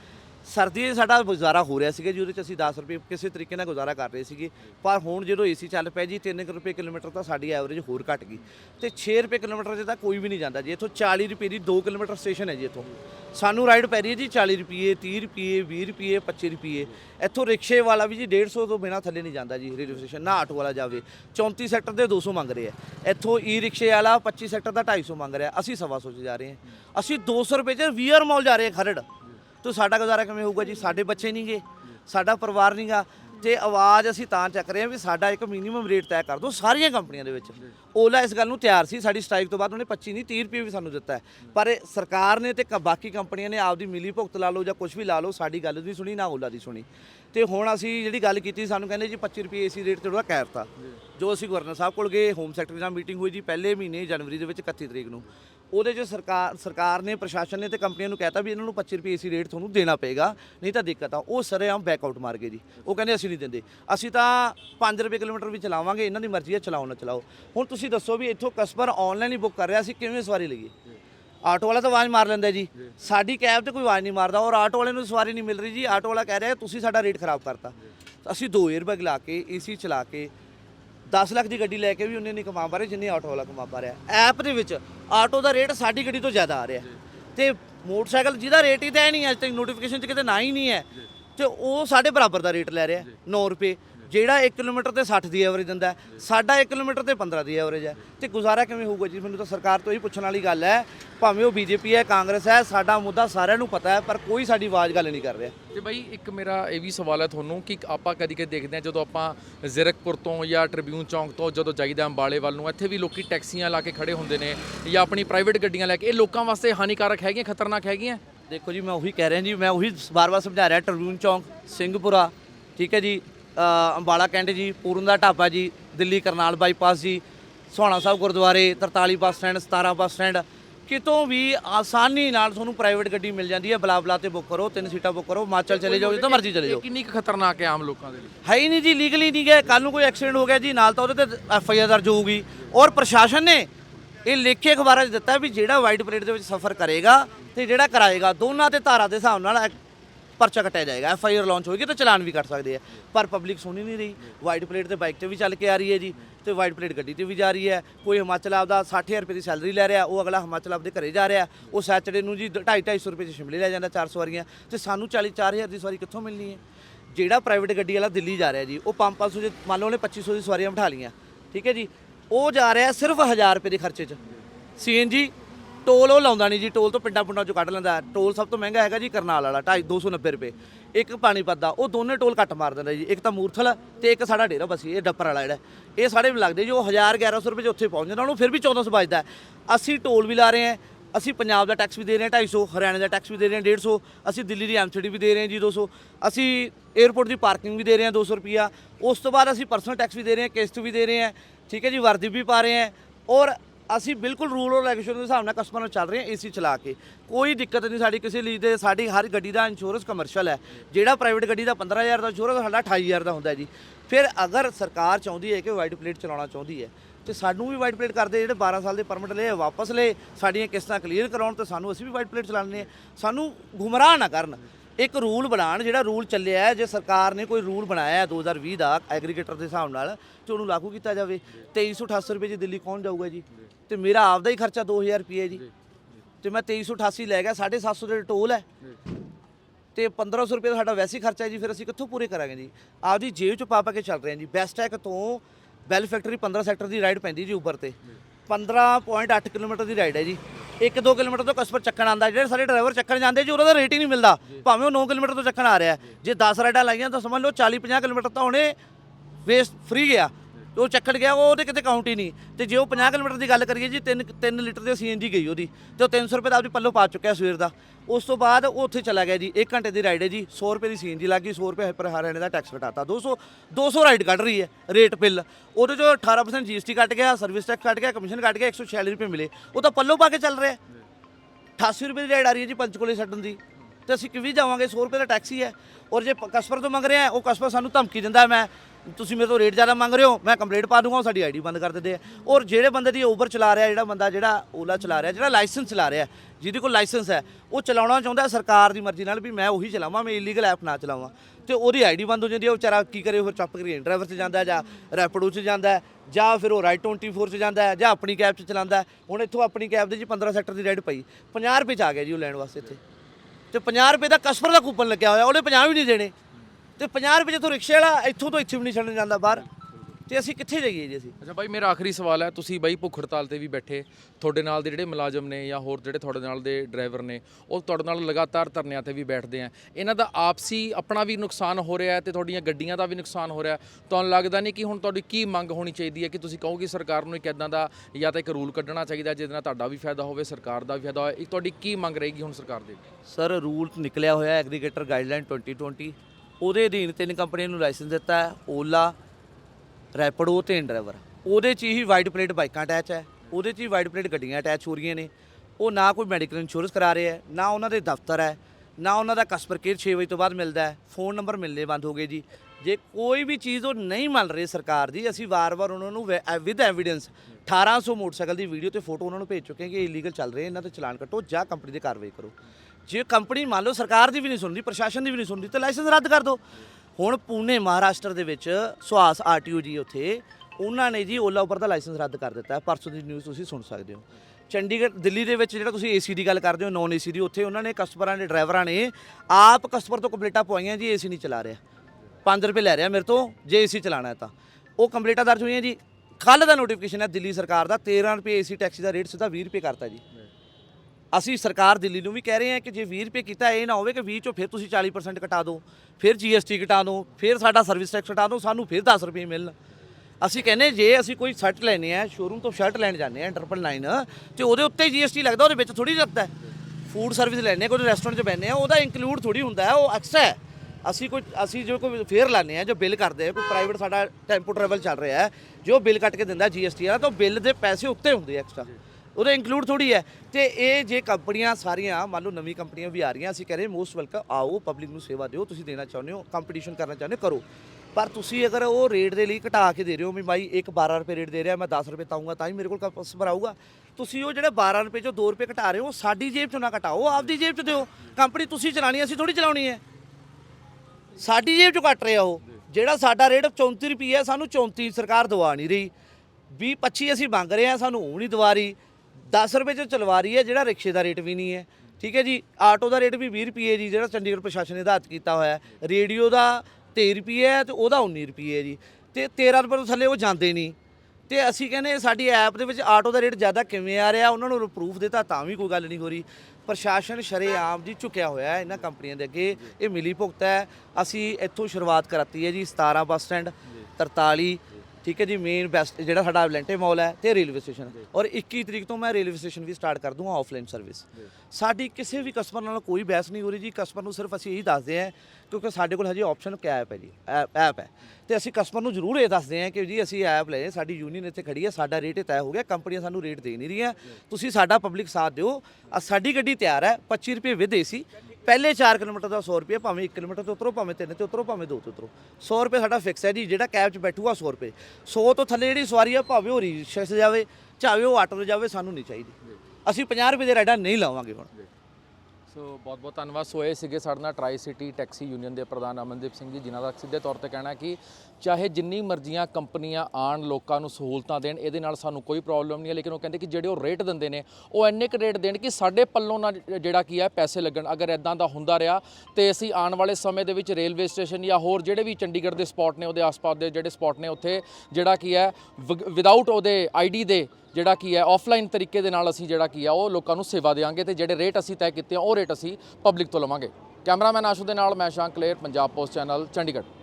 ਸਰਦੀ 'ਚ ਸਾਡਾ ਗੁਜ਼ਾਰਾ ਹੋ ਰਿਹਾ ਸੀਗਾ ਜੀ, ਉਹਦੇ 'ਚ ਅਸੀਂ 10 ਰੁਪਏ ਕਿਸੇ ਤਰੀਕੇ ਨਾਲ ਗੁਜ਼ਾਰਾ ਕਰ ਰਹੇ ਸੀਗੇ। ਪਰ ਹੁਣ ਜਦੋਂ ਏਸੀ ਚੱਲ ਪਿਆ ਜੀ 3 ਰੁਪਏ ਕਿਲੋਮੀਟਰ ਤਾਂ ਸਾਡੀ ਐਵਰੇਜ ਹੋਰ ਘਟ ਗਈ। ਤੇ 6 ਰੁਪਏ ਕਿਲੋਮੀਟਰ 'ਚ ਤਾਂ ਕੋਈ ਵੀ ਨਹੀਂ ਜਾਂਦਾ ਜੀ। ਇੱਥੋਂ 40 ਰੁਪਏ ਦੀ 2 ਕਿਲੋਮੀਟਰ ਸਟੇਸ਼ਨ ਹੈ ਜੀ ਇੱਥੋਂ। ਸਾਨੂੰ ਰਾਈਡ ਪੈ ਰਹੀ ਹੈ ਜੀ 40 ਰੁਪਏ 30 ਰੁਪਏ 20 ਰੁਪਏ 25 ਰੁਪਏ। ਇੱਥੋਂ ਰਿਕਸ਼ੇ ਵਾਲਾ ਵੀ ਜੀ 150 ਤੋਂ ਬਿਨਾ ਥੱਲੇ ਨਹੀਂ ਜਾਂਦਾ ਜੀ ਰੇਲਵੇ ਸਟੇਸ਼ਨ ਨਾ ਆਟੋ ਵਾਲਾ ਜਾਵੇ। 34 ਸੈਕਟਰ ਦੇ 200 ਮੰਗ ਰਹੇ ਆ ਇੱਥੋਂ ਈ ਰਿਕਸ਼ੇ ਵਾਲਾ 25 ਸੈਕਟਰ ਦਾ 250 ਮੰਗ ਰਿਹਾ। ਅਸੀਂ ਸਵਾ ਸੌ 'ਚ ਜਾ ਰਹੇ ਹਾਂ। ਅਸੀਂ 200 ਰੁਪਏ 'ਚ ਵੀਅਰ ਮਾਲ ਜਾ ਰਹੇ ਹਾਂ ਖਰੜ। ਤੋ ਸਾਡਾ ਗੁਜ਼ਾਰਾ ਕਿਵੇਂ ਹੋਊਗਾ ਜੀ? ਸਾਡੇ ਬੱਚੇ ਨਹੀਂਗੇ ਸਾਡਾ ਪਰਿਵਾਰ ਨਹੀਂਗਾ ਤੇ ਆਵਾਜ਼ ਅਸੀਂ ਤਾਂ ਚੱਕ ਰਹੇ ਹਾਂ ਵੀ ਸਾਡਾ ਇੱਕ ਮਿਨੀਮਮ ਰੇਟ ਤੈਅ ਕਰ ਦਿਓ ਸਾਰੀਆਂ ਕੰਪਨੀਆਂ ਦੇ ਵਿੱਚ। ਓਲਾ ਇਸ ਗੱਲ ਨੂੰ ਤਿਆਰ ਸੀ, ਸਾਡੀ ਸਟ੍ਰਾਈਕ ਤੋਂ ਬਾਅਦ ਉਹਨੇ 25 ਨਹੀਂ 30 ਰੁਪਏ ਵੀ ਸਾਨੂੰ ਦਿੱਤਾ ਹੈ। ਪਰ ਇਹ ਸਰਕਾਰ ਨੇ ਤੇ ਕ- ਬਾਕੀ ਕੰਪਨੀਆਂ ਨੇ ਆਪਦੀ ਮਿਲੀ ਭੁਗਤ ਲਾ ਲਓ ਜਾਂ ਕੁਝ ਵੀ ਲਾ ਲਓ, ਸਾਡੀ ਗੱਲ ਵੀ ਸੁਣੀ, ਨਾ ਓਲਾ ਦੀ ਸੁਣੀ। ਤੇ ਹੁਣ ਅਸੀਂ ਜਿਹੜੀ ਗੱਲ ਕੀਤੀ, ਸਾਨੂੰ ਕਹਿੰਦੇ ਜੀ 25 ਰੁਪਏ ਏਸੀ ਰੇਟ ਤੇ ਉਹਦਾ ਕੈਰਤਾ ਜੋ ਅਸੀਂ ਗਵਰਨਰ ਸਾਹਿਬ ਕੋਲ ਗਏ ਹੋਮ ਸੈਕਟਰੀ ਨਾਲ ਮੀਟਿੰਗ ਹੋਈ ਜੀ, ਪਹਿਲੇ ਮਹੀਨੇ ਜਨਵਰੀ ਦੇ ਵਿੱਚ 31 ਤਰੀਕ ਨੂੰ। ਉਹਦੇ 'ਚ ਸਰਕਾਰ ਸਰਕਾਰ ਨੇ ਪ੍ਰਸ਼ਾਸਨ ਨੇ ਤੇ ਕੰਪਨੀਆਂ ਨੂੰ ਕਹਿਤਾ ਵੀ ਇਹਨਾਂ ਨੂੰ 25 ਰੁਪਏ ਏਸੀ ਰੇਟ ਤੁਹਾਨੂੰ ਦੇਣਾ ਪਏਗਾ ਨਹੀਂ ਤਾਂ ਦਿੱਕਤ ਆ। ਉਹ ਸਰੇਆਮ ਬੈਕਆਊਟ ਮਾਰ ਗਏ ਜੀ। ਉਹ ਕਹਿੰਦੇ ਅਸੀਂ ਨਹੀਂ ਦਿੰਦੇ। ਅਸੀਂ ਤਾਂ 5 ਰੁਪਏ ਕਿਲੋਮੀਟਰ ਵੀ ਚਲਾਵਾਂਗੇ ਇਹਨਾਂ ਦੀ ਮਰਜ਼ੀ ਹੈ ਚਲਾਓ ਨਾ ਚਲਾਓ। ਹੁਣ ਤੁਸੀਂ ਦੱਸੋ ਵੀ ਇੱਥੋਂ ਕਸਟਮਰ ਆਨਲਾਈਨ ਹੀ ਬੁੱਕ ਕਰ ਰਿਹਾ ਅਸੀਂ ਕਿਵੇਂ ਸਵਾਰੀ ਲਈਏ? ਆਟੋ ਵਾਲਾ ਤਾਂ ਆਵਾਜ਼ ਮਾਰ ਲੈਂਦਾ ਜੀ। ਸਾਡੀ ਕੈਬ ਤੇ ਕੋਈ ਆਵਾਜ਼ ਨਹੀਂ ਮਾਰਦਾ ਔਰ ਆਟੋ ਵਾਲੇ ਨੂੰ ਸਵਾਰੀ ਨਹੀਂ ਮਿਲ ਰਹੀ ਜੀ। ਆਟੋ ਵਾਲਾ ਕਹਿ ਰਿਹਾ ਤੁਸੀਂ ਸਾਡਾ ਰੇਟ ਖਰਾਬ ਕਰਤਾ। ਅਸੀਂ ਦੋ 에ਅਰਬੈਗ ਲਾ ਕੇ ਏਸੀ ਚਲਾ ਕੇ 10 ਲੱਖ ਦੀ ਗੱਡੀ ਲੈ ਕੇ ਵੀ ਉਹਨੇ ਨਹੀਂ ਕਮਾ ਪਾ ਰਹੇ ਜਿੰਨੇ ਆਟੋ ਵਾਲਾ ਕਮਾ ਪਾ ਰਿਹਾ। ਐਪ ਦੇ ਵਿੱਚ ਆਟੋ ਦਾ ਰੇਟ ਸਾਡੀ ਗੱਡੀ ਤੋਂ ਜ਼ਿਆਦਾ ਆ ਰਿਹਾ। ਤੇ ਮੋਟਰਸਾਈਕਲ ਜਿਹਦਾ ਰੇਟ ਹੀ ਤਾਂ ਨਹੀਂ ਅੱਜ ਤੱਕ ਨੋਟੀਫਿਕੇਸ਼ਨ 'ਚ ਕਿਤੇ ਨਾ ਹੀ ਨਹੀਂ ਹੈ। ਤੇ ਉਹ ਸਾਡੇ ਬਰਾਬਰ ਦਾ ਰੇਟ ਲੈ ਰਿਹਾ 9 ਰੁਪਏ। ਜਿਹੜਾ 1 ਕਿਲੋਮੀਟਰ ਤੇ 60 ਦੀ ਐਵਰੇਜ ਦਿੰਦਾ ਸਾਡਾ 1 ਕਿਲੋਮੀਟਰ ਤੇ 15 ਦੀ ਐਵਰੇਜ ਹੈ। ਤੇ ਗੁਜ਼ਾਰਾ ਕਿਵੇਂ ਹੋਊਗਾ ਜੀ? ਮੈਨੂੰ ਤਾਂ ਸਰਕਾਰ ਤੋਂ ਹੀ ਪੁੱਛਣ ਵਾਲੀ ਗੱਲ ਹੈ ਭਾਵੇਂ ਉਹ ਬੀਜੇਪੀ ਹੈ ਕਾਂਗਰਸ ਹੈ ਸਾਡਾ ਮੁੱਦਾ ਸਾਰਿਆਂ ਨੂੰ ਪਤਾ ਹੈ ਪਰ ਕੋਈ ਸਾਡੀ ਆਵਾਜ਼ ਗੱਲ ਨਹੀਂ ਕਰ ਰਿਹਾ। ਤੇ ਬਾਈ ਇੱਕ ਮੇਰਾ ਇਹ ਵੀ ਸਵਾਲ ਹੈ ਤੁਹਾਨੂੰ ਕਿ ਆਪਾਂ ਕਦੀ ਕਦੀ ਦੇਖਦੇ ਹਾਂ ਜਦੋਂ ਆਪਾਂ ਜ਼ੀਰਕਪੁਰ ਤੋਂ ਜਾਂ ਟ੍ਰਿਬਿਊਨ ਚੌਂਕ ਤੋਂ ਜਦੋਂ ਜਾਈਦਾ ਅੰਬਾਲੇ ਵੱਲ ਨੂੰ ਇੱਥੇ ਵੀ ਲੋਕੀ ਟੈਕਸੀਆਂ ਲਾ ਕੇ ਖੜੇ ਹੁੰਦੇ ਨੇ ਜਾਂ ਆਪਣੀ ਪ੍ਰਾਈਵੇਟ ਗੱਡੀਆਂ ਲੈ ਕੇ। ਇਹ ਲੋਕਾਂ ਵਾਸਤੇ ਹਾਨੀਕਾਰਕ ਹੈਗੀਆਂ ਖਤਰਨਾਕ ਹੈਗੀਆਂ? ਦੇਖੋ ਜੀ ਮੈਂ ਉਹੀ ਕਹਿ ਰਿਹਾ ਜੀ ਮੈਂ ਉਹੀ ਬਾਰ-ਬਾਰ ਸਮਝਾ ਰਿਹਾ ਟਰਬੂਨ ਚੌਂਕ ਸਿੰਘਪੁਰਾ ਠੀਕ ਹੈ ਜੀ? ਅੰਬਾਲਾ ਕੈਂਟ ਜੀ ਪੂਰਨ ਦਾ ਢਾਬਾ ਜੀ ਦਿੱਲੀ ਕਰਨਾਲ ਬਾਈਪਾਸ ਜੀ ਸੁਹਾਣਾ ਸਾਹਿਬ ਗੁਰਦੁਆਰੇ 43 ਬੱਸ ਸਟੈਂਡ 17 ਬੱਸ ਸਟੈਂਡ। ਕਿਤੋਂ ਵੀ ਆਸਾਨੀ ਨਾਲ ਤੁਹਾਨੂੰ ਪ੍ਰਾਈਵੇਟ ਗੱਡੀ ਮਿਲ ਜਾਂਦੀ ਹੈ ਬਲਾ ਬਲਾ ਤੇ ਬੁੱਕ ਕਰੋ ਤਿੰਨ ਸੀਟਾਂ ਬੁੱਕ ਕਰੋ ਹਿਮਾਚਲ ਚਲੇ ਜਾਓ ਜਿੱਦਾਂ ਮਰਜ਼ੀ ਚਲੇ ਜਾਓ। ਕਿੰਨੀ ਕੁ ਖਤਰਨਾਕ ਹੈ ਆਮ ਲੋਕਾਂ ਦੇ ਲਈ? ਹੈ ਹੀ ਨਹੀਂ ਜੀ ਲੀਗਲੀ ਨਹੀਂ ਗਏ ਕੱਲ ਨੂੰ ਕੋਈ ਐਕਸੀਡੈਂਟ ਹੋ ਗਿਆ ਜੀ ਨਾਲ ਤਾਂ ਉਹਦੇ ਤੇ ਐਫ ਆਈ ਆਰ ਦਰਜ ਹੋਊਗੀ। ਔਰ ਪ੍ਰਸ਼ਾਸਨ ਨੇ ਇਹ ਲਿਖੇ ਅਖਬਾਰਾਂ 'ਚ ਦਿੱਤਾ ਵੀ ਜਿਹੜਾ ਵਾਈਟ ਪਲੇਟ ਦੇ ਵਿੱਚ ਸਫ਼ਰ ਕਰੇਗਾ ਤੇ ਜਿਹੜਾ ਕਰਾਏਗਾ ਦੋਨਾਂ ਤੇ ਧਾਰਾ ਦੇ ਹਿਸਾਬ ਨਾਲ ਪਰਚਾ ਕੱਟਿਆ ਜਾਏਗਾ ਐਫ ਆਈ ਆਰ ਲਾਂਚ ਹੋਏਗੀ ਤਾਂ ਚਲਾਨ ਵੀ ਕੱਟ ਸਕਦੇ ਆ। ਪਰ ਪਬਲਿਕ ਸੁਣੀ ਨਹੀਂ ਰਹੀ। ਵਾਈਟ ਪਲੇਟ ਤੇ ਬਾਈਕ ਤੇ ਵੀ ਚੱਲ ਕੇ ਆ ਰਹੀ ਹੈ ਜੀ ਤੇ ਵਾਈਟ ਪਲੇਟ ਗੱਡੀ ਤੇ ਵੀ ਜਾ ਰਹੀ ਹੈ। ਕੋਈ ਹਿਮਾਚਲ ਆਪਦਾ 60000 ਰੁਪਏ ਦੀ ਸੈਲਰੀ ਲੈ ਰਿਹਾ, ਉਹ ਅਗਲਾ ਹਿਮਾਚਲ ਆਪਦੇ ਘਰੇ ਜਾ ਰਿਹਾ। ਉਹ ਸੈਚਰਡੇ ਨੂੰ ਜੀ 2.5 250 ਰੁਪਏ ਚ ਸ਼ਿਮਲੇ ਲੈ ਜਾਂਦਾ 4 ਸਵਾਰੀਆਂ ਤੇ ਸਾਨੂੰ 40 4000 ਦੀ ਸਵਾਰੀ ਕਿੱਥੋਂ ਮਿਲਣੀ ਹੈ? ਜਿਹੜਾ ਪ੍ਰਾਈਵੇਟ ਗੱਡੀ ਵਾਲਾ ਦਿੱਲੀ ਜਾ ਰਿਹਾ ਜੀ, ਉਹ 5-500 ਦੇ ਮੰਨ ਲਓ ਉਹਨੇ 2500 ਦੀ ਸਵਾਰੀਆਂ ਬਿਠਾ ਲੀਆਂ ਠੀਕ ਹੈ ਜੀ। ਉਹ ਜਾ ਰਿਹਾ ਸਿਰਫ 1000 ਰੁਪਏ ਦੇ ਖਰਚੇ 'ਚ। ਸੀਐਨਜੀ ਟੋਲ ਉਹ ਲਾਉਂਦਾ ਨਹੀਂ ਜੀ, ਟੋਲ ਤੋਂ ਪਿੰਡਾਂ ਪੁੰਡਾਂ 'ਚੋਂ ਕੱਢ ਲੈਂਦਾ। ਟੋਲ ਸਭ ਤੋਂ ਮਹਿੰਗਾ ਹੈਗਾ ਜੀ ਕਰਨਾਲ ਵਾਲਾ 250 290 ਰੁਪਏ। ਇੱਕ ਪਾਣੀਪਤ ਦਾ ਉਹ ਦੋਨੇ ਟੋਲ ਕੱਟ ਮਾਰ ਦਿੰਦਾ ਜੀ। ਇੱਕ ਤਾਂ ਮੂਰਥਲ ਤੇ ਇੱਕ ਸਾਡਾ ਡੇਰਾ ਬਸੀ, ਇਹ ਡੱਪਰ ਵਾਲਾ ਜਿਹੜਾ। ਇਹ ਸਾਡੇ ਵੀ ਲੱਗਦੇ ਜੀ, ਉਹ 1000 1100 ਰੁਪਏ 'ਚ ਉੱਥੇ ਪਹੁੰਚ ਜਾਂਦਾ, ਉਹਨੂੰ ਫਿਰ ਵੀ 1400 ਬਚਦਾ ਹੈ। ਅਸੀਂ ਟੋਲ ਵੀ ਲਾ ਰਹੇ ਹਾਂ, ਅਸੀਂ ਪੰਜਾਬ ਦਾ ਟੈਕਸ ਵੀ ਦੇ ਰਹੇ ਹਾਂ 250 ਹਰਿਆਣਾ ਦਾ ਟੈਕਸ ਵੀ ਦੇ ਰਹੇ ਹਾਂ 150 ਅਸੀਂ ਦਿੱਲੀ ਦੀ ਐਮਸੀਡੀ ਵੀ ਦੇ ਰਹੇ ਹਾਂ ਜੀ 200 ਅਸੀਂ 에ਅਰਪੋਰਟ ਦੀ ਪਾਰਕਿੰਗ ਵੀ ਦੇ ਰਹੇ ਹਾਂ 200 ਰੁਪਿਆ ਉਸ ਤੋਂ ਬਾਅਦ ਅਸੀਂ ਪਰਸਨਲ ਟੈਕਸ ਵੀ ਦੇ ਰਹੇ ਹਾਂ, ਕਿਸ਼ਤ ਵੀ ਦੇ ਰਹੇ ਹਾਂ, ਠੀਕ ਹੈ ਜੀ, ਵਰਦੀ ਵੀ ਪਾ ਰਹੇ ਹਾਂ। ਔਰ ਅਸੀਂ ਬਿਲਕੁਲ ਰੂਲ ਔਰ ਰੈਗੂਲੇਸ਼ਨ ਦੇ ਹਿਸਾਬ ਨਾਲ ਕਸਟਮਰ ਨਾਲ ਚੱਲ ਰਹੇ ਹਾਂ ਏਸੀ ਚਲਾ ਕੇ। ਕੋਈ ਦਿੱਕਤ ਨਹੀਂ, ਸਾਡੀ ਕਿਸੇ ਲਈ ਦੇ, ਸਾਡੀ ਹਰ ਗੱਡੀ ਦਾ ਇੰਸ਼ੋਰੈਂਸ ਕਮਰਸ਼ੀਅਲ ਹੈ। ਜਿਹੜਾ ਪ੍ਰਾਈਵੇਟ ਗੱਡੀ ਦਾ 15000 ਦਾ ਇੰਸ਼ੋਰੈਂਸ ਸਾਡਾ 28000 ਦਾ ਹੁੰਦਾ ਜੀ। ਫਿਰ ਅਗਰ ਸਰਕਾਰ ਚਾਹੁੰਦੀ ਹੈ ਕਿ ਵਾਈਟ ਪਲੇਟ ਚਲਾਉਣਾ ਚਾਹੁੰਦੀ ਹੈ, ਤੇ ਸਾਨੂੰ ਵੀ ਵਾਈਟ ਪਲੇਟ ਕਰਦੇ, ਜਿਹੜੇ 12 ਸਾਲ ਦੇ ਪਰਮਿਟ ਲਏ, ਵਾਪਸ ਲਏ, ਸਾਡੀਆਂ ਕਿਸ਼ਤਾਂ ਕਲੀਅਰ ਕਰਾਉਣ, ਤੇ ਸਾਨੂੰ ਅਸੀਂ ਵੀ ਵਾਈਟ ਪਲੇਟ ਚਲਾਉਂਦੇ ਹਾਂ। ਸਾਨੂੰ ਗੁੰਮਰਾਹ ਨਾ ਕਰਨ। ਇੱਕ ਰੂਲ ਬਣਾਉਣ, ਜਿਹੜਾ ਰੂਲ ਚੱਲਿਆ ਹੈ, ਜੇ ਸਰਕਾਰ ਨੇ ਕੋਈ ਰੂਲ ਬਣਾਇਆ ਹੈ 2020 ਦਾ ਐਗਰੀਗੇਟਰ ਦੇ ਹਿਸਾਬ ਨਾਲ, ਤੇ ਉਹਨੂੰ ਲਾਗੂ ਕੀਤਾ ਜਾਵੇ। 2388 ਰੁਪਏ ਜੀ ਦਿੱਲੀ ਕੌਣ ਜਾਊਗਾ ਜੀ? ਤੇ ਮੇਰਾ ਆਪਦਾ ਹੀ ਖਰਚਾ 2000 ਰੁਪਏ ਜੀ। ਤੇ ਮੈਂ 2388 ਲੈ ਗਿਆ 750 ਦੇ ਟੋਲ ਹੈ। ਤੇ 1500 ਰੁਪਏ ਦਾ ਸਾਡਾ ਵੈਸੇ ਹੀ ਖਰਚਾ ਹੈ ਜੀ ਫਿਰ ਅਸੀਂ ਕਿੱਥੋਂ ਪੂਰੇ ਕਰਾਂਗੇ ਜੀ? ਆਪਦੀ ਜੇਬ ਚ ਪਾ ਪਾ ਕੇ ਚੱਲ ਰਹੇ ਹਾਂ ਜੀ। ਬੈਸਟ ਟੈਕ ਤੋਂ ਬੈਲ ਫੈਕਟਰੀ 15 ਸੈਕਟਰ ਦੀ ਰਾਈਡ ਪੈਂਦੀ ਜੀ ਉੱਪਰ ਤੇ। 15.8 ਕਿਲੋਮੀਟਰ ਦੀ ਰਾਈਡ ਹੈ ਜੀ। 1-2 ਕਿਲੋਮੀਟਰ ਤੋਂ ਕਸਬਰ ਚੱਕਣ ਆਂਦਾ ਜਿਹੜੇ ਸਾਡੇ ਡਰਾਈਵਰ ਚੱਕਣ ਜਾਂਦੇ ਜੀ ਉਹਨਾਂ ਦਾ ਰੇਟ ਹੀ ਨਹੀਂ ਮਿਲਦਾ। ਭਾਵੇਂ ਉਹ 9 ਕਿਲੋਮੀਟਰ ਤੋਂ ਚੱਕਣ ਆ ਰਿਹਾ। ਜੇ। 10 ਰਾਈਡਾਂ ਲਾਈਆਂ ਤਾਂ ਸਮਝ ਲਓ 40-50 ਕਿਲੋਮੀਟਰ ਤਾਂ ਉਹਨੇ ਵੇਸਟ ਫ੍ਰੀ ਗਿਆ। ਉਹ ਚੱਕੜ ਗਿਆ ਉਹ ਉਹਦੇ ਕਿਤੇ ਕਾਊਂਟ ਹੀ ਨਹੀਂ। ਤੇ ਜੇ ਉਹ 50 ਕਿਲੋਮੀਟਰ ਦੀ ਗੱਲ ਕਰੀਏ ਜੀ 3 3 ਲੀਟਰ ਦੇ ਸੀਐਨਜੀ ਗਈ ਉਹਦੀ, ਤੇ ਉਹ 300 ਰੁਪਏ ਦਾ ਆਪਦੀ ਪੱਲੋ ਪਾ ਚੁੱਕਿਆ ਸਵੇਰ ਦਾ। ਉਸ ਤੋਂ ਬਾਅਦ ਉਹ ਉੱਥੇ ਚਲਾ ਗਿਆ ਜੀ 1 ਘੰਟੇ ਦੀ ਰਾਈਡ ਹੈ ਜੀ 100 ਰੁਪਏ ਦੀ ਸੀਐਨਜੀ ਲੱਗ ਗਈ 100 ਰੁਪਏ ਪਰ ਹਰਿਆਣੇ ਦਾ ਟੈਕਸ ਘਟਾਤਾ। 200 200 ਰਾਈਡ ਕੱਢ ਰਹੀ ਹੈ ਰੇਟ ਬਿੱਲ ਉਹਦੇ ਚੋਂ 18% ਜੀਐਸਟੀ ਕੱਟ ਗਿਆ ਸਰਵਿਸ ਟੈਕਸ ਕੱਟ ਗਿਆ ਕਮਿਸ਼ਨ ਕੱਟ ਗਿਆ 146 ਰੁਪਏ ਮਿਲੇ। ਉਹ ਤਾਂ ਪੱਲੋਂ ਪਾ ਕੇ ਚੱਲ ਰਿਹਾ। ਹੈ 88 ਰੁਪਏ ਦੀ ਰਾਈਡ ਆ ਰਹੀ ਹੈ ਜੀ ਪੰਚਕੋਲੇ ਛੱਡਣ ਦੀ। ਤੇ ਅਸੀਂ ਕਿਵੇਂ ਜਾਵਾਂਗੇ? 100 ਰੁਪਏ ਦਾ ਟੈਕਸੀ ਹੈ। ਔਰ ਜੇ ਕਸਬਰ ਤੋਂ ਮੰਗ ਰਿਹਾ ਉਹ ਕਸਬਰ ਸਾਨੂੰ ਧਮਕੀ ਦਿੰਦਾ ਮੈਂ ਤੁਸੀਂ ਮੇਰੇ ਤੋਂ ਰੇਟ ਜ਼ਿਆਦਾ ਮੰਗ ਰਹੇ ਹੋ, ਮੈਂ ਕੰਪਲੇਂਟ ਪਾ ਦੂੰਗਾ, ਉਹ ਸਾਡੀ ਆਈਡੀ ਬੰਦ ਕਰ ਦਿੰਦੇ ਆ। ਔਰ ਜਿਹੜੇ ਬੰਦੇ ਦੀ ਓਵਰ ਚਲਾ ਰਿਹਾ, ਜਿਹੜਾ ਬੰਦਾ ਜਿਹੜਾ ਓਲਾ ਚਲਾ ਰਿਹਾ, ਜਿਹੜਾ ਲਾਇਸੈਂਸ ਚਲਾ ਰਿਹਾ, ਜਿਹਦੇ ਕੋਲ ਲਾਇਸੈਂਸ ਹੈ, ਉਹ ਚਲਾਉਣਾ ਚਾਹੁੰਦਾ ਸਰਕਾਰ ਦੀ ਮਰਜ਼ੀ ਨਾਲ ਵੀ ਮੈਂ ਉਹੀ ਚਲਾਵਾਂ, ਮੈਂ ਇਲੀਗਲ ਐਪ ਨਾ ਚਲਾਵਾਂ। ਤੇ ਉਹਦੀ ਆਈਡੀ ਬੰਦ ਹੋ ਜਾਂਦੀ ਹੈ, ਉਹ ਵਿਚਾਰਾ ਕੀ ਕਰੇ ਉਹ ਚੱਪ ਕਰੀ ਡਰਾਈਵਰ 'ਚ ਜਾਂਦਾ ਜਾਂ ਰੈਪਿਡੋ 'ਚ ਜਾਂਦਾ ਜਾਂ ਫਿਰ ਉਹ ਰਾਈਟ 24 'ਚ ਜਾਂਦਾ ਜਾਂ ਆਪਣੀ ਕੈਬ 'ਚ ਚਲਾਉਂਦਾ ਹੁਣ ਇੱਥੋਂ ਆਪਣੀ ਕੈਬ ਦੇ ਜੀ 15 ਸੈਕਟਰ ਦੀ ਰਾਈਡ ਪਈ 50 ਰੁਪਏ 'ਚ ਆ ਗਿਆ ਜੀ ਉਹ ਲੈਣ ਵਾਸਤੇ ਇੱਥੇ। ਤੇ 50 ਰੁਪਏ ਦਾ ਕਸਟਮਰ ਦਾ ਕੂਪਨ ਲੱਗਿਆ ਹੋਇਆ, ਉਹਨੇ 50 ਵੀ ਨਹੀਂ ਦੇਣੇ। ਤੇ 50 ਰੁਪਏ ਜਿੱਥੋਂ ਰਿਕਸ਼ੇ ਵਾਲਾ ਇੱਥੋਂ ਤੋਂ ਇੱਥੇ ਵੀ ਨਹੀਂ ਛੱਡਣ ਜਾਂਦਾ ਬਾਹਰ। ਤੇ ਅਸੀਂ ਕਿੱਥੇ ਜਾਈਏ ਜੀ ਅਸੀਂ? ਅੱਛਾ ਬਾਈ ਮੇਰਾ ਆਖਰੀ ਸਵਾਲ ਹੈ ਤੁਸੀਂ ਬਾਈ ਭੁੱਖ ਹੜਤਾਲ ਤੇ ਵੀ ਬੈਠੇ। ਤੁਹਾਡੇ ਨਾਲ ਦੇ ਜਿਹੜੇ ਮੁਲਾਜ਼ਮ ਨੇ ਜਾਂ ਹੋਰ ਜਿਹੜੇ ਤੁਹਾਡੇ ਨਾਲ ਦੇ ਡਰਾਈਵਰ ਨੇ ਉਹ ਤੁਹਾਡੇ ਨਾਲ ਲਗਾਤਾਰ ਧਰਨਿਆਂ ਤੇ ਵੀ ਬੈਠਦੇ ਆ। ਇਹਨਾਂ ਦਾ ਆਪਸੀ ਆਪਣਾ ਵੀ ਨੁਕਸਾਨ ਹੋ ਰਿਹਾ ਹੈ ਤੇ ਤੁਹਾਡੀਆਂ ਗੱਡੀਆਂ ਦਾ ਵੀ ਨੁਕਸਾਨ ਹੋ ਰਿਹਾ। ਤੁਹਾਨੂੰ ਲੱਗਦਾ ਨਹੀਂ ਕਿ ਹੁਣ ਤੁਹਾਡੀ ਕੀ ਮੰਗ ਹੋਣੀ ਚਾਹੀਦੀ ਹੈ ਕਿ ਤੁਸੀਂ ਕਹੋਗੇ ਸਰਕਾਰ ਨੂੰ ਇੱਕ ਇਦਾਂ ਦਾ ਜਾਂ ਤਾਂ ਇੱਕ ਰੂਲ ਕੱਢਣਾ ਚਾਹੀਦਾ ਜਿਹਦੇ ਨਾਲ ਤੁਹਾਡਾ ਵੀ ਫਾਇਦਾ ਹੋਵੇ ਸਰਕਾਰ ਦਾ ਵੀ ਫਾਇਦਾ ਹੋਵੇ? ਇੱਕ ਤੁਹਾਡੀ ਕੀ ਮੰਗ ਰਹੇਗੀ ਹੁਣ ਸਰਕਾਰ ਦੇ ਸਰ ਰੂਲ ਨਿਕਲਿਆ ਹੋਇਆ ਐਗਰੀਗੇਟਰ ਗਾਈਡਲਾਈਨ 2020 ਉਹਦੇ ਅਧੀਨ ਤਿੰਨ ਕੰਪਨੀਆਂ ਨੂੰ ਲਾਇਸੈਂਸ ਦਿੱਤਾ ਹੈ ਓਲਾ ਰੈਪਿਡੋ ਤੇ ਡਰਾਈਵਰ ਉਹਦੇ 'ਚ ਹੀ ਵਾਈਟ ਪਲੇਟ ਬਾਈਕਾਂ ਅਟੈਚ ਹੈ, ਉਹਦੇ 'ਚ ਹੀ ਵਾਈਟ ਪਲੇਟ ਗੱਡੀਆਂ ਅਟੈਚ ਹੋ ਰਹੀਆਂ ਨੇ। ਉਹ ਨਾ ਕੋਈ ਮੈਡੀਕਲ ਇੰਸ਼ੋਰੈਂਸ ਕਰਾ ਰਹੇ ਹੈ, ਨਾ ਉਹਨਾਂ ਦੇ ਦਫ਼ਤਰ ਹੈ, ਨਾ ਉਹਨਾਂ ਦਾ ਕਸਟਮਰ ਕੇਅਰ 6 ਵਜੇ ਤੋਂ ਬਾਅਦ ਮਿਲਦਾ ਹੈ। ਫੋਨ ਨੰਬਰ ਮਿਲਨੇ ਬੰਦ ਹੋ ਗਏ ਜੀ। ਜੇ ਕੋਈ ਵੀ ਚੀਜ਼ ਉਹ ਨਹੀਂ ਮੰਨ ਰਹੇ ਸਰਕਾਰ ਦੀ, ਅਸੀਂ ਵਾਰ-ਵਾਰ ਉਹਨਾਂ ਨੂੰ ਵਿਦ ਐਵੀਡੈਂਸ 1800 ਮੋਟਰਸਾਈਕਲ ਦੀ ਵੀਡੀਓ ਤੇ ਫੋਟੋ ਉਹਨਾਂ ਨੂੰ ਭੇਜ ਚੁੱਕੇ ਹਾਂ ਕਿ ਇਲੀਗਲ ਚੱਲ ਰਹੇ, ਇਹਨਾਂ ਤੇ ਚਲਾਨ ਕੱਟੋ ਜਾਂ ਕੰਪਨੀ ਤੇ ਕਾਰਵਾਈ ਕਰੋ। ਜੇ ਕੰਪਨੀ ਮੰਨ ਲਓ ਸਰਕਾਰ ਦੀ ਵੀ ਨਹੀਂ ਸੁਣਦੀ, ਪ੍ਰਸ਼ਾਸਨ ਦੀ ਵੀ ਨਹੀਂ ਸੁਣਦੀ, ਤਾਂ ਲਾਇਸੈਂਸ ਰੱਦ ਕਰ ਦਿਓ। ਹੁਣ ਪੂਨੇ ਮਹਾਰਾਸ਼ਟਰ ਦੇ ਵਿੱਚ ਸੁਹਾਸ ਆਰਟੀਓ ਜੀ ਉੱਥੇ, ਉਹਨਾਂ ਨੇ ਜੀ ਓਲਾ ਉੱਪਰ ਦਾ ਲਾਇਸੈਂਸ ਰੱਦ ਕਰ ਦਿੱਤਾ। ਹੈ ਪਰਸੋਂ ਦੀ ਨਿਊਜ਼ ਤੁਸੀਂ ਸੁਣ ਸਕਦੇ ਹੋ। ਚੰਡੀਗੜ੍ਹ, ਦਿੱਲੀ ਦੇ ਵਿੱਚ ਜਿਹੜਾ ਤੁਸੀਂ ਏਸੀ ਦੀ ਗੱਲ ਕਰਦੇ ਹੋ ਨੌਨ ਏਸੀ ਦੀ, ਉੱਥੇ ਉਹਨਾਂ ਨੇ ਕਸਟਮਰਾਂ ਦੇ ਡਰਾਈਵਰਾਂ ਨੇ ਆਪ ਕਸਟਮਰ ਤੋਂ ਕੰਪਲੇਂਟਾਂ ਪਵਾਈਆਂ ਜੀ ਏਸੀ ਨਹੀਂ ਚਲਾ ਰਿਹਾ। 5 ਰੁਪਏ ਲੈ ਰਿਹਾ ਮੇਰੇ ਤੋਂ, ਜੇ ਏਸੀ ਚਲਾਣਾ ਹੈ ਤਾਂ। ਉਹ ਕੰਪਲੇਂਟਾਂ ਦਰਜ ਹੋਈਆਂ ਜੀ। ਕੱਲ ਦਾ ਨੋਟੀਫਿਕੇਸ਼ਨ ਹੈ ਦਿੱਲੀ ਸਰਕਾਰ ਦਾ 13 ਰੁਪਏ ਏਸੀ ਟੈਕਸੀ ਦਾ ਰੇਟ ਸਿੱਧਾ 20 ਰੁਪਏ ਕਰਤਾ ਜੀ। ਅਸੀਂ ਸਰਕਾਰ ਦਿੱਲੀ ਨੂੰ ਵੀ ਕਹਿ ਰਹੇ ਹਾਂ ਕਿ ਜੇ 20 ਰੁਪਏ ਕੀਤਾ ਇਹ ਨਾ ਹੋਵੇ ਕਿ 20 ਚੋਂ ਫਿਰ ਤੁਸੀਂ 40% ਕਟਾ ਦਿਓ, ਫਿਰ GST ਕਟਾ ਦਿਓ, ਫਿਰ ਸਾਡਾ ਸਰਵਿਸ ਟੈਕਸ ਕਟਾ ਦਿਓ, ਸਾਨੂੰ ਫਿਰ 10 ਰੁਪਏ ਮਿਲਣ। ਅਸੀਂ ਕਹਿੰਦੇ ਜੇ ਅਸੀਂ ਕੋਈ ਸ਼ਰਟ ਲੈਣੇ ਆ ਸ਼ੋਰੂਮ ਤੋਂ ਸ਼ਰਟ ਲੈਣ ਜਾਂਦੇ ਆ ਟ੍ਰਿਪਲ ਨਾਈਨ ਤੇ ਉਹਦੇ ਉੱਤੇ GST ਲੱਗਦਾ, ਉਹਦੇ ਵਿੱਚ ਥੋੜੀ ਲੱਗਦਾ ਫੂਡ ਸਰਵਿਸ ਲੈਣੇ ਕੋਈ ਰੈਸਟੋਰੈਂਟ 'ਚ ਬੈਠਨੇ ਆ, ਉਹਦਾ ਇਨਕਲੂਡ ਥੋੜੀ ਹੁੰਦਾ ਹੈ, ਉਹ ਐਕਸਟਰਾ ਹੈ। ਅਸੀਂ ਕੋਈ, ਅਸੀਂ ਜੋ ਕੋਈ ਫੇਅਰ ਲਾਣੇ ਆ, ਜੋ ਬਿੱਲ ਕਰਦੇ ਆ, ਕੋਈ ਪ੍ਰਾਈਵੇਟ ਸਾਡਾ ਟੈਂਪੋ ਟਰੈਵਲ ਚੱਲ ਰਿਹਾ ਹੈ, ਜੋ ਬਿੱਲ ਕੱਟ ਕੇ ਦਿੰਦਾ GST ਵਾਲਾ, ਤਾਂ ਉਹ ਬਿੱਲ ਦੇ ਪੈਸੇ ਉੱਤੇ ਹੁੰਦੇ ਐਕਸਟਰਾ ਉਹਦਾ ਇਨਕਲੂਡ ਥੋੜੀ ਹੈ। ਤੇ ਇਹ ਜੇ ਕੰਪਨੀਆਂ ਸਾਰੀਆਂ, ਮੰਨ ਲਓ ਨਵੀਂ ਕੰਪਨੀਆਂ ਵੀ ਆ ਰਹੀਆਂ, ਅਸੀਂ ਕਹਿ ਰਹੇ ਮੋਸਟ ਵੈਲਕਮ ਆਓ ਪਬਲਿਕ ਨੂੰ ਸੇਵਾ ਦਿਓ, ਤੁਸੀਂ ਦੇਣਾ ਚਾਹੁੰਦੇ ਹੋ ਕੰਪੀਟੀਸ਼ਨ ਕਰਨਾ ਚਾਹੁੰਦੇ ਹੋ, ਕਰੋ। ਪਰ ਤੁਸੀਂ ਅਗਰ ਉਹ ਰੇਟ ਦੇ ਲਈ ਘਟਾ ਕੇ ਦੇ ਰਹੇ ਹੋ ਵੀ ਬਾਈ ਇੱਕ 12 ਰੁਪਏ ਰੇਟ ਦੇ ਰਿਹਾ, ਮੈਂ 10 ਰੁਪਏ ਤਾਉਂਗਾ ਤਾਂ ਹੀ ਮੇਰੇ ਕੋਲ ਕਸਟਮਰ ਆਊਗਾ। ਤੁਸੀਂ ਉਹ ਜਿਹੜੇ 12 ਰੁਪਏ ਚੋਂ 2 ਰੁਪਏ ਘਟਾ ਰਹੇ ਹੋ ਸਾਡੀ ਜੇਬ ਚੋਂ ਨਾ ਘਟਾਓ ਆਪਦੀ ਜੇਬ ਚ ਦਿਓ। ਕੰਪਨੀ ਤੁਸੀਂ ਚਲਾਣੀ ਅਸੀਂ ਥੋੜੀ ਚਲਾਉਣੀ ਹੈ। ਸਾਡੀ ਜੇਬ ਚੋਂ ਕੱਟ ਰਿਹਾ ਉਹ। ਜਿਹੜਾ ਸਾਡਾ ਰੇਟ 34 ਰੁਪਏ ਸਾਨੂੰ 34 ਸਰਕਾਰ ਦਵਾ ਨਹੀਂ ਰਹੀ। 20 25 ਅਸੀਂ ਮੰਗ ਰਹੇ ਹਾਂ, ਸਾਨੂੰ ਉਹ ਨਹੀਂ ਦਵਾ ਰਹੀ। 10 ਰੁਪਏ ਚ ਚਲਵਾ ਰਹੀ ਹੈ, ਜਿਹੜਾ ਰਿਕਸ਼ੇ ਦਾ ਰੇਟ ਵੀ ਨਹੀਂ ਹੈ। ਠੀਕ ਹੈ ਜੀ, ਆਟੋ ਦਾ ਰੇਟ ਵੀ 20 ਰੁਪਏ ਜੀ, ਜਿਹੜਾ ਚੰਡੀਗੜ੍ਹ ਪ੍ਰਸ਼ਾਸਨ ਨੇ ਆਧਾਰਿਤ ਕੀਤਾ ਹੋਇਆ ਹੈ। ਰੇਡੀਓ ਦਾ 13 ਰੁਪਏ ਹੈ ਤੇ ਉਹਦਾ 19 ਰੁਪਏ ਹੈ ਜੀ। ਤੇ 13 ਰੁਪਏ ਤੋਂ ਥੱਲੇ ਉਹ ਜਾਂਦੇ ਨਹੀਂ। ਤੇ ਅਸੀਂ ਕਹਿੰਦੇ ਸਾਡੀ ਐਪ ਦੇ ਵਿੱਚ ਆਟੋ ਦਾ ਰੇਟ ਜ਼ਿਆਦਾ ਕਿਵੇਂ ਆ ਰਿਹਾ, ਉਹਨਾਂ ਨੂੰ ਪ੍ਰੂਫ ਦਿੱਤਾ ਤਾਂ ਵੀ ਕੋਈ ਗੱਲ ਨਹੀਂ ਹੋ ਰਹੀ। ਪ੍ਰਸ਼ਾਸਨ ਸ਼ਰੇਆਮ ਜੀ ਝੁਕਿਆ ਹੋਇਆ ਹੈ ਇਹਨਾਂ ਕੰਪਨੀਆਂ ਦੇ ਅੱਗੇ। ਇਹ ਮਿਲੀ ਭੁਗਤ ਹੈ। ਅਸੀਂ ਇੱਥੋਂ ਸ਼ੁਰੂਆਤ ਕਰਾਤੀ ਹੈ ਜੀ 17 ਬੱਸ ਸਟੈਂਡ 43 ਠੀਕ ਹੈ ਜੀ ਮੇਨ ਬੈਸਟ ਜਿਹੜਾ ਸਾਡਾ ਲੈਂਟੇ ਮਾਲ ਹੈ ਤੇ ਰੇਲਵੇ ਸਟੇਸ਼ਨ ਔਰ 21 ਤਰੀਕ ਤੋਂ ਮੈਂ ਰੇਲਵੇ ਸਟੇਸ਼ਨ ਵੀ ਸਟਾਰਟ ਕਰ ਦੂੰਗਾ ਆਫਲਾਈਨ ਸਰਵਿਸ ਸਾਡੀ ਕਿਸੇ ਵੀ ਕਸਟਮਰ ਨਾਲ ਕੋਈ ਬਹਿਸ ਨਹੀਂ ਹੋ ਰਹੀ ਜੀ ਕਸਟਮਰ ਨੂੰ ਸਿਰਫ ਅਸੀਂ ਇਹੀ ਦੱਸਦੇ ਹਾਂ ਕਿਉਂਕਿ ਸਾਡੇ ਕੋਲ ਹਜੇ ਆਪਸ਼ਨ ਕੈਪ ਹੈ ਜੀ ਐਪ ਹੈ। ਤੇ ਅਸੀਂ ਕਸਟਮਰ ਨੂੰ ਜ਼ਰੂਰ ਇਹ ਦੱਸਦੇ ਹਾਂ ਕਿ ਜੀ ਅਸੀਂ ਐਪ ਲਏ ਸਾਡੀ ਯੂਨੀਅਨ ਇੱਥੇ ਖੜੀ ਹੈ ਸਾਡਾ ਰੇਟ ਤੈਅ ਹੋ ਗਿਆ ਕੰਪਨੀਆਂ ਸਾਨੂੰ ਰੇਟ ਦੇ ਨਹੀਂ ਰਹੀਆਂ। ਤੁਸੀਂ ਸਾਡਾ ਪਬਲਿਕ ਸਾਥ ਦਿਓ। ਸਾਡੀ ਗੱਡੀ ਤਿਆਰ ਹੈ 25 ਰੁਪਏ ਵਿਦ ਏਸੀ ਪਹਿਲੇ 4 ਕਿਲੋਮੀਟਰ ਦਾ 100 ਰੁਪਏ, ਭਾਵੇਂ 1 ਕਿਲੋਮੀਟਰ ਤੇ ਉਤਰੋ, ਭਾਵੇਂ 3 ਤੇ ਉਤਰੋ, ਭਾਵੇਂ 2 ਤੇ ਉਤਰੋ। 100 ਰੁਪਏ ਸਾਡਾ ਫਿਕਸ ਹੈ ਜੀ, ਜਿਹੜਾ ਕੈਬ 'ਚ ਬੈਠੂਗਾ 100 ਰੁਪਏ। 100 ਤੋਂ ਥੱਲੇ ਜਿਹੜੀ ਸਵਾਰੀ ਆ, ਭਾਵੇਂ ਉਹ ਰਿਕਸ਼ਾ 'ਚ ਜਾਵੇ, ਚਾਹੇ ਉਹ ਆਟੋ 'ਤੇ ਜਾਵੇ, ਸਾਨੂੰ ਨਹੀਂ ਚਾਹੀਦੀ। ਅਸੀਂ 50 ਰੁਪਏ ਦੇ ਰਾਈਡਾਂ ਨਹੀਂ ਲਾਵਾਂਗੇ ਹੁਣ। ਸੋ ਬਹੁਤ ਬਹੁਤ ਧੰਨਵਾਦ। ਸੋ ਇਹ ਸੀਗੇ ਸਾਡੇ ਨਾਲ ਟਰਾਈ ਸਿਟੀ ਟੈਕਸੀ ਯੂਨੀਅਨ ਦੇ ਪ੍ਰਧਾਨ ਅਮਨਦੀਪ ਸਿੰਘ ਜੀ, ਜਿਨ੍ਹਾਂ ਦਾ ਸਿੱਧੇ ਤੌਰ ਤੇ ਕਹਿਣਾ ਕਿ ਚਾਹੇ ਜਿੰਨੀ ਮਰਜ਼ੀਆਂ ਕੰਪਨੀਆਂ ਆਣ ਲੋਕਾਂ ਨੂੰ ਸਹੂਲਤਾਂ ਦੇਣ, ਇਹਦੇ ਨਾਲ ਸਾਨੂੰ ਕੋਈ ਪ੍ਰੋਬਲਮ ਨਹੀਂ ਹੈ। ਲੇਕਿਨ ਉਹ ਕਹਿੰਦੇ ਕਿ ਜਿਹੜੇ ਉਹ ਰੇਟ ਦਿੰਦੇ ਨੇ, ਉਹ ਇੰਨੇ ਕੁ ਰੇਟ ਦੇਣ ਕਿ ਸਾਡੇ ਪੱਲੋਂ ਨਾ ਜਿਹੜਾ ਕੀ ਹੈ, ਪੈਸੇ ਲੱਗਣ। ਅਗਰ ਇਦਾਂ ਦਾ ਹੁੰਦਾ ਰਿਹਾ ਤੇ ਅਸੀਂ ਆਉਣ ਵਾਲੇ ਸਮੇਂ ਦੇ ਵਿੱਚ ਰੇਲਵੇ ਸਟੇਸ਼ਨ ਜਾਂ ਹੋਰ ਜਿਹੜੇ ਵੀ ਚੰਡੀਗੜ੍ਹ ਦੇ ਸਪੌਟ ਨੇ, ਉਹਦੇ ਆਸ-ਪਾਸ ਦੇ ਜਿਹੜੇ ਸਪੌਟ ਨੇ, ਉੱਥੇ ਜਿਹੜਾ ਕੀ ਹੈ ਵਿਦਆਊਟ ਉਹਦੇ ਆਈਡੀ ਦੇ ਜਿਹੜਾ ਕੀ ਹੈ ਆਫਲਾਈਨ ਤਰੀਕੇ ਦੇ ਨਾਲ ਅਸੀਂ ਜਿਹੜਾ ਕੀ ਹੈ, ਉਹ ਲੋਕਾਂ ਨੂੰ ਸੇਵਾ ਦੇਵਾਂਗੇ ਤੇ ਜਿਹੜੇ ਰੇਟ ਅਸੀਂ ਤੈਅ ਕੀਤੇ ਆ, ਉਹ ਰੇਟ ਅਸੀਂ ਪਬਲਿਕ ਤੋਂ ਲਵਾਂਗੇ। ਕੈਮਰਾਮੈਨ ਆਸ਼ੂ ਦੇ ਨਾਲ, ਮੈਂ ਸ਼ਾਂਕ ਕਲੇਰ, ਪੰਜਾਬ ਪੋਸਟ ਚੈਨਲ ਚੰਡੀਗੜ੍ਹ।